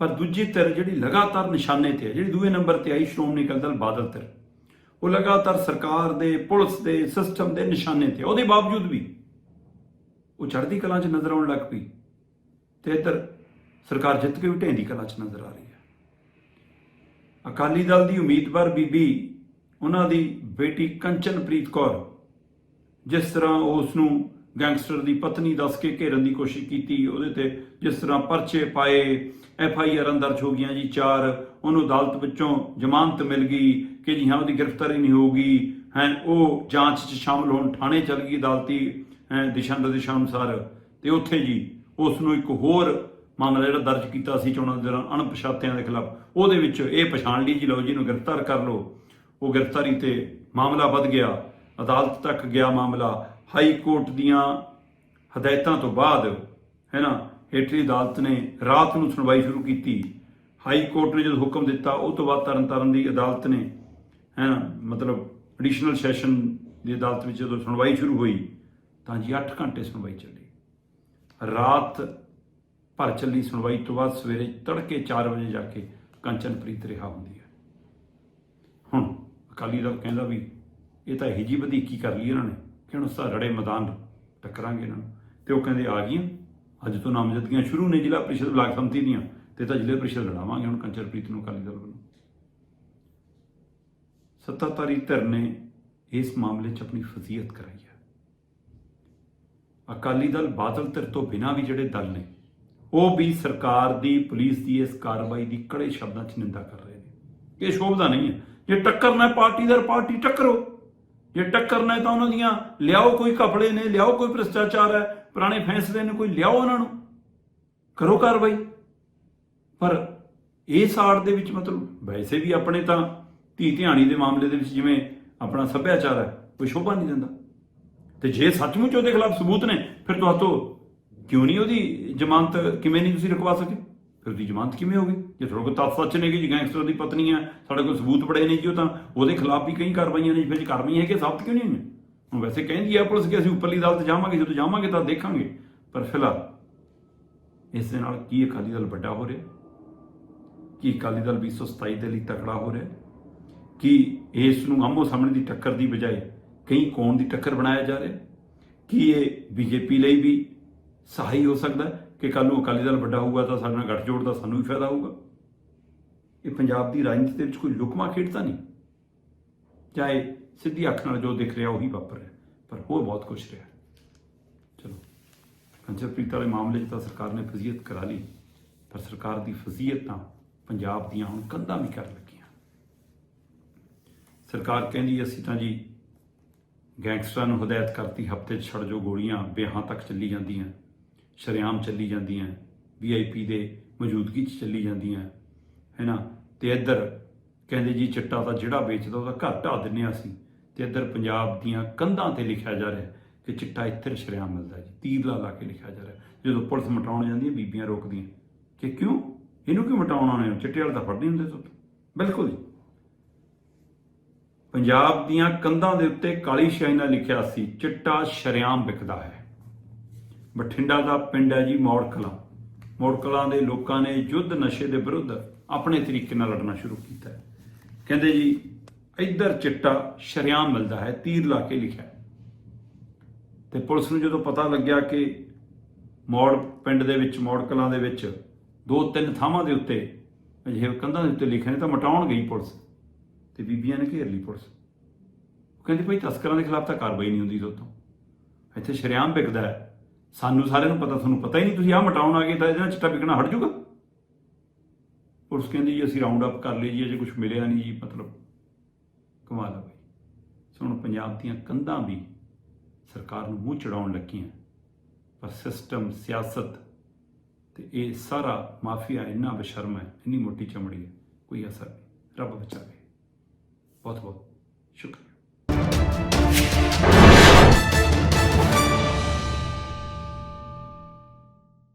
S1: ਪਰ ਦੂਜੀ ਧਿਰ ਜਿਹੜੀ ਲਗਾਤਾਰ ਨਿਸ਼ਾਨੇ ਤੇ ਹੈ, ਜਿਹੜੀ ਦੂਏ ਨੰਬਰ ਤੇ ਆਈ ਸ਼੍ਰੋਮਣੀ ਅਕਾਲੀ ਦਲ ਬਾਦਲ ਧਿਰ, ਉਹ ਲਗਾਤਾਰ ਸਰਕਾਰ ਦੇ, ਪੁਲਿਸ ਦੇ ਸਿਸਟਮ ਦੇ ਨਿਸ਼ਾਨੇ ਤੇ ਉਹਦੇ ਬਾਵਜੂਦ ਵੀ ਉਹ ਚੜ੍ਹਦੀ ਕਲਾ 'ਚ ਨਜ਼ਰ ਆਉਣ ਲੱਗ ਪਈ। ਤੇ ਇੱਧਰ ਸਰਕਾਰ ਜਿੱਤ ਕੇ ਵੀ ਢਹਿੰਦੀ ਕਲਾ 'ਚ ਨਜ਼ਰ ਆ ਰਹੀ ਹੈ। ਅਕਾਲੀ ਦਲ ਦੀ ਉਮੀਦਵਾਰ ਬੀਬੀ ਉਹਨਾਂ ਦੀ ਬੇਟੀ ਕੰਚਨਪ੍ਰੀਤ ਕੌਰ ਜਿਸ ਤਰ੍ਹਾਂ ਉਸ ਨੂੰ ਗੈਂਗਸਟਰ ਦੀ ਪਤਨੀ ਦੱਸ ਕੇ ਘੇਰਨ ਦੀ ਕੋਸ਼ਿਸ਼ ਕੀਤੀ ਉਹਦੇ ਤੇ ਜਿਸ ਤਰ੍ਹਾਂ ਪਰਚੇ ਪਾਏ ਐਫ ਆਈ ਆਰ ਦਰਜ ਹੋ ਗਈਆਂ ਜੀ ਚਾਰ ਉਹਨੂੰ ਅਦਾਲਤ ਵਿੱਚੋਂ ਜ਼ਮਾਨਤ ਮਿਲ ਗਈ ਕਿ ਜੀ ਹਾਂ ਉਹਦੀ ਗ੍ਰਿਫਤਾਰੀ ਨਹੀਂ ਹੋਊਗੀ ਹੈ ਉਹ ਜਾਂਚ 'ਚ ਸ਼ਾਮਲ ਹੋਣ ਥਾਣੇ ਚਲ ਗਈ ਅਦਾਲਤੀ ਹੈਂ, ਦਿਸ਼ਾ ਨਿਰਦੇਸ਼ਾਂ ਅਨੁਸਾਰ ਤੇ ਉੱਥੇ ਜੀ ਉਸ ਨੂੰ ਇੱਕ ਹੋਰ ਮਾਮਲਾ ਜਿਹੜਾ ਦਰਜ ਕੀਤਾ ਸੀ ਚੋਣਾਂ ਦੇ ਦੌਰਾਨ ਅਣਪਛਾਤਿਆਂ ਦੇ ਖਿਲਾਫ, ਉਹਦੇ ਵਿੱਚ ਇਹ ਪਛਾਣ ਲਈ ਜੀ ਲਓ ਜੀ ਨੂੰ ਗ੍ਰਿਫਤਾਰ ਕਰ ਲਓ। ਉਹ ਗ੍ਰਿਫਤਾਰੀ ਤੇ ਮਾਮਲਾ ਵੱਧ ਗਿਆ। ਅਦਾਲਤ ਤੱਕ ਗਿਆ ਮਾਮਲਾ। ਹਾਈ ਕੋਰਟ ਦੀਆਂ ਹਦਾਇਤਾਂ ਤੋਂ ਬਾਅਦ, ਹੈ ਨਾ, ਹੇਠਲੀ ਅਦਾਲਤ ਨੇ ਰਾਤ ਨੂੰ ਸੁਣਵਾਈ ਸ਼ੁਰੂ ਕੀਤੀ। ਹਾਈ ਕੋਰਟ ਨੇ ਜਦੋਂ ਹੁਕਮ ਦਿੱਤਾ, ਉਹ ਤੋਂ ਬਾਅਦ ਤਰਨਤਾਰਨ ਦੀ ਅਦਾਲਤ ਨੇ, ਹੈ ਨਾ, ਮਤਲਬ ਐਡੀਸ਼ਨਲ ਸੈਸ਼ਨ ਦੀ ਅਦਾਲਤ ਵਿੱਚ ਜਦੋਂ ਸੁਣਵਾਈ ਸ਼ੁਰੂ ਹੋਈ, ਤਾਂ ਜੀ 8 ਘੰਟੇ ਸੁਣਵਾਈ ਚੱਲੀ। ਰਾਤ ਭਰ ਚੱਲੀ ਸੁਣਵਾਈ ਤੋਂ ਬਾਅਦ ਸਵੇਰੇ ਤੜਕੇ 4 ਵਜੇ ਜਾ ਕੇ ਕੰਚਨਪ੍ਰੀਤ ਰਿਹਾ ਹੁੰਦੀ ਹੈ। ਹੁਣ ਅਕਾਲੀ ਦਲ ਕਹਿੰਦਾ ਵੀ ਇਹ ਤਾਂ ਇਹੀ ਜੀ ਵਧੀਕੀ ਕਰ ਲਈ ਇਹਨਾਂ ਨੇ ਕਿ ਹੁਣ ਸਾ ਰੜੇ ਮੈਦਾਨ ਟੱਕਰਾਂਗੇ ਇਹਨਾਂ ਨੂੰ। ਤੇ ਉਹ ਕਹਿੰਦੇ ਆ ਗਈਆਂ, ਅੱਜ ਤੋਂ ਨਾਮਜ਼ਦਗੀਆਂ ਸ਼ੁਰੂ ਨੇ ਜ਼ਿਲ੍ਹਾ ਪ੍ਰੀਸ਼ਦ ਬਲਾਕ ਸੰਮਤੀ ਦੀਆਂ, ਤੇ ਤਾਂ ਜ਼ਿਲ੍ਹਾ ਪ੍ਰੀਸ਼ਦ ਲੜਾਵਾਂਗੇ ਹੁਣ ਕੰਚਨਪ੍ਰੀਤ ਨੂੰ ਅਕਾਲੀ ਦਲ ਵੱਲੋਂ। ਸੱਤਾਧਾਰੀ ਧਿਰ ਨੇ ਇਸ ਮਾਮਲੇ 'ਚ ਆਪਣੀ ਫਜ਼ੀਅਤ ਕਰਾਈ ਅਕਾਲੀ ਦਲ ਬਾਦਲ ਧਿਰ ਤੋਂ ਬਿਨਾਂ ਵੀ ਜਿਹੜੇ ਦਲ ਨੇ, ਉਹ ਵੀ ਸਰਕਾਰ ਦੀ, ਪੁਲਿਸ ਦੀ ਇਸ ਕਾਰਵਾਈ ਦੀ ਕੜੇ ਸ਼ਬਦਾਂ 'ਚ ਨਿੰਦਾ ਕਰ ਰਹੇ ਨੇ। ਇਹ ਸ਼ੋਭਦਾ ਨਹੀਂ ਹੈ। ਜੇ ਟੱਕਰਨਾ ਪਾਰਟੀ ਦਰ ਪਾਰਟੀ ਟੱਕਰੋ। ਜੇ ਟੱਕਰਨਾ ਹੈ ਤਾਂ ਉਹਨਾਂ ਦੀਆਂ, ਲਿਆਓ ਕੋਈ ਕਪੜੇ ਨੇ, ਲਿਆਓ ਕੋਈ ਭ੍ਰਿਸ਼ਟਾਚਾਰ ਹੈ, ਪੁਰਾਣੇ ਫੈਸਲੇ ਨੇ, ਕੋਈ ਲਿਆਓ ਉਹਨਾਂ ਨੂੰ। ਕਰੋ ਕਾਰਵਾਈ। ਪਰ ਇਸ ਆੜ ਦੇ ਵਿੱਚ ਮਤਲਬ ਵੈਸੇ ਵੀ ਆਪਣੇ ਤਾਂ ਧੀ ਧਿਆਣੀ ਦੇ ਮਾਮਲੇ ਦੇ ਵਿੱਚ ਜਿਵੇਂ ਆਪਣਾ ਸੱਭਿਆਚਾਰ ਹੈ, ਕੋਈ ਸ਼ੋਭਾ ਨਹੀਂ ਦਿੰਦਾ। ਤੇ ਜੇ ਸੱਚਮੁੱਚ ਉਹਦੇ ਖਿਲਾਫ ਸਬੂਤ ਨੇ, ਫਿਰ ਤੁਹਾਤੋਂ ਕਿਉਂ ਨਹੀਂ ਉਹਦੀ ਜ਼ਮਾਨਤ, ਕਿਵੇਂ ਨਹੀਂ ਤੁਸੀਂ ਰੁਕਵਾ ਸਕੇ? ਫਿਰ ਉਹਦੀ ਜ਼ਮਾਨਤ ਕਿਵੇਂ ਹੋ ਗਈ ਜੇ ਤੁਹਾਡੇ ਕੋਲ ਤੱਥ ਸੱਚ ਨੇ ਕਿ ਜੀ ਗੈਂਗਸਟਰ ਦੀ ਪਤਨੀ ਹੈ ਸਾਡੇ ਕੋਲ ਸਬੂਤ ਬੜੇ ਨੇ ਜੀ ਉਹ ਤਾਂ ਉਹਦੇ ਖਿਲਾਫ ਵੀ ਕਈ ਕਾਰਵਾਈਆਂ ਨੇ ਫਿਰ ਕਾਰਵਾਈਆਂ ਹੈ ਕਿ ਸਾਬਤ ਕਿਉਂ ਨਹੀਂ ਹੋਈਆਂ? ਹੁਣ ਵੈਸੇ ਕਹਿੰਦੀ ਹੈ ਪੁਲਿਸ ਕਿ ਅਸੀਂ ਉੱਪਰਲੀ ਅਦਾਲਤ ਜਾਵਾਂਗੇ, ਜਦੋਂ ਜਾਵਾਂਗੇ ਤਾਂ ਦੇਖਾਂਗੇ। ਪਰ ਫਿਲਹਾਲ ਇਸ ਦੇ ਨਾਲ ਕੀ ਅਕਾਲੀ ਦਲ ਵੱਡਾ ਹੋ ਰਿਹਾ? ਕੀ ਅਕਾਲੀ ਦਲ 227 ਦੇ ਲਈ ਤਕੜਾ ਹੋ ਰਿਹਾ? ਕੀ ਇਸ ਨੂੰ ਆਮੋ ਸਾਹਮਣੇ ਦੀ ਟੱਕਰ ਦੀ ਬਜਾਏ ਕਈ ਕੌਣ ਦੀ ਟੱਕਰ ਬਣਾਇਆ ਜਾ ਰਿਹਾ ਕੀ ਇਹ ਬੀਜੇਪੀ ਲਈ ਵੀ ਸਹਾਈ ਹੋ ਸਕਦਾ ਕਿ ਕੱਲ ਨੂੰ ਅਕਾਲੀ ਦਲ ਵੱਡਾ ਹੋਊਗਾ ਤਾਂ ਸਾਡੇ ਨਾਲ ਗੱਠਜੋੜ ਦਾ ਸਾਨੂੰ ਵੀ ਫਾਇਦਾ ਹੋਊਗਾ? ਇਹ ਪੰਜਾਬ ਦੀ ਰਾਜਨੀਤੀ ਦੇ ਵਿੱਚ ਕੋਈ ਲੁਕਮਾ ਖੇਡ ਨਹੀਂ? ਚਾਹੇ ਸਿੱਧੀ ਅੱਖ ਨਾਲ ਜੋ ਦਿਖ ਰਿਹਾ ਉਹੀ ਵਾਪਰ ਰਿਹਾ ਪਰ ਹੋਰ ਬਹੁਤ ਕੁਝ ਰਿਹਾ ਚਲੋ ਕੰਚਰਪ੍ਰੀਤ ਵਾਲੇ ਮਾਮਲੇ 'ਚ ਤਾਂ ਸਰਕਾਰ ਨੇ ਫਜ਼ੀਅਤ ਕਰਾ ਲਈ, ਪਰ ਸਰਕਾਰ ਦੀ ਫਜ਼ੀਅਤ ਤਾਂ ਪੰਜਾਬ ਦੀਆਂ ਹੁਣ ਕੰਧਾਂ ਵੀ ਕਰ ਲੱਗੀਆਂ। ਸਰਕਾਰ ਕਹਿੰਦੀ ਅਸੀਂ ਤਾਂ ਜੀ ਗੈਂਗਸਟਰਾਂ ਨੂੰ ਹਦਾਇਤ ਕਰਤੀ, ਹਫ਼ਤੇ 'ਚ ਛੱਡ ਜੋ ਗੋਲੀਆਂ, ਵਿਆਹਾਂ ਤੱਕ ਚੱਲੀ ਜਾਂਦੀਆਂ, ਸ਼ਰੇਆਮ ਚੱਲੀ ਜਾਂਦੀਆਂ ਵੀਆਈਪੀ ਦੇ ਮੌਜੂਦਗੀ 'ਚ ਚੱਲੀ ਜਾਂਦੀਆਂ ਹੈ ਨਾ ਤੇ ਇੱਧਰ ਕਹਿੰਦੇ ਜੀ ਚਿੱਟਾ ਤਾਂ ਜਿਹੜਾ ਵੇਚਦਾ ਉਹਦਾ ਘਰ ਢਾ ਦਿੰਨੇ ਹਾਂ ਅਸੀਂ ਤੇ ਇੱਧਰ ਪੰਜਾਬ ਦੀਆਂ ਕੰਧਾਂ ਤੇ ਲਿਖਿਆ ਜਾ ਰਿਹਾ ਕਿ ਚਿੱਟਾ ਇੱਥੇ ਸ਼ਰੇਆਮ ਮਿਲਦਾ ਜੀ ਤੀਰ ਲਾ ਲਾ ਕੇ ਲਿਖਿਆ ਜਾ ਰਿਹਾ। ਜਦੋਂ ਪੁਲਿਸ ਮਟਾਉਣ ਜਾਂਦੀ ਹੈ, ਬੀਬੀਆਂ ਰੋਕਦੀਆਂ। ਕਿ ਕਿਉਂ? ਇਹਨੂੰ ਕਿਉਂ ਮਟਾਉਣ ਆਉਣੇ ਹੋ? ਚਿੱਟੇ ਵਾਲੇ ਤਾਂ ਫੜਨੇ ਹੁੰਦੇ ਤੋਂ ਬਿਲਕੁਲ ਜੀ। ਪੰਜਾਬ ਦੀਆਂ ਕੰਧਾਂ ਦੇ ਉੱਤੇ ਕਾਲੀ ਸ਼ਾਹੀ ਨਾਲ ਲਿਖਿਆ ਸੀ, ਚਿੱਟਾ ਸ਼ਰੇਆਮ ਵਿਕਦਾ ਹੈ। ਬਠਿੰਡਾ ਦਾ ਪਿੰਡ ਹੈ ਜੀ ਮੌੜ ਕਲਾਂ ਮੌੜ ਦੇ ਲੋਕਾਂ ਨੇ ਯੁੱਧ ਨਸ਼ੇ ਦੇ ਵਿਰੁੱਧ ਆਪਣੇ ਤਰੀਕੇ ਨਾਲ ਲੜਨਾ ਸ਼ੁਰੂ ਕੀਤਾ ਕਹਿੰਦੇ ਜੀ, ਇੱਧਰ ਚਿੱਟਾ ਸ਼ਰੇਆਮ ਮਿਲਦਾ ਹੈ, ਤੀਰ ਲਾ ਕੇ ਲਿਖਿਆ ਹੈ। ਤੇ ਪੁਲਿਸ ਨੂੰ ਜਦੋਂ ਪਤਾ ਲੱਗਿਆ ਕਿ ਮੌੜ ਪਿੰਡ ਦੇ ਵਿੱਚ ਮੌੜ ਕਲਾਂ ਦੇ ਵਿੱਚ ਦੋ ਤਿੰਨ ਥਾਵਾਂ ਦੇ ਉੱਤੇ ਅਜਿਹੇ ਕੰਧਾਂ ਦੇ ਉੱਤੇ ਲਿਖੇ ਨੇ, ਤਾਂ ਮਟਾਉਣ ਗਈ ਪੁਲਿਸ। ਤੇ ਬੀਬੀਆਂ ਨੇ ਘੇਰ ਲਈ ਪੁਲਿਸ। ਉਹ ਕਹਿੰਦੀ ਭਾਈ ਤਸਕਰਾਂ ਦੇ ਖਿਲਾਫ ਤਾਂ ਕਾਰਵਾਈ ਨਹੀਂ ਹੁੰਦੀ ਤੋਂ ਇੱਥੇ ਸ਼ਰੇਆਮ ਵਿਕਦਾ ਹੈ। ਸਾਨੂੰ ਸਾਰਿਆਂ ਨੂੰ ਪਤਾ, ਤੁਹਾਨੂੰ ਪਤਾ ਹੀ ਨਹੀਂ ਤੁਸੀਂ ਆਹ ਮਟਾਉਣ ਆ ਗਏ ਤਾਂ ਇਹਦਾ ਚਿੱਟਾ ਵਿਕਣਾ ਹਟ ਜਾਊਗਾ। ਪੁਲਿਸ ਕਹਿੰਦੀ ਜੀ, ਅਸੀਂ ਰਾਉਂਡ ਅਪ ਕਰ ਲਈ ਜੀ, ਅਜੇ ਕੁਝ ਮਿਲਿਆ ਨਹੀਂ ਜੀ, ਮਤਲਬ ਕਮਾਲ ਆ ਭਾਈ। ਸੋ ਹੁਣ ਪੰਜਾਬ ਦੀਆਂ ਕੰਧਾਂ ਵੀ ਸਰਕਾਰ ਨੂੰ ਮੂੰਹ ਚੜਾਉਣ ਲੱਗੀਆਂ। ਪਰ ਸਿਸਟਮ ਸਿਆਸਤ ਤੇ ਇਹ ਸਾਰਾ ਮਾਫੀਆ ਇੰਨਾ ਬਸ਼ਰਮ ਹੈ, ਇੰਨੀ ਮੋਟੀ ਚਮੜੀ ਹੈ, ਕੋਈ ਅਸਰ ਨਹੀਂ। ਰੱਬ ਬਚਾਵੇ। ਬਹੁਤ ਬਹੁਤ ਸ਼ੁਕਰੀਆ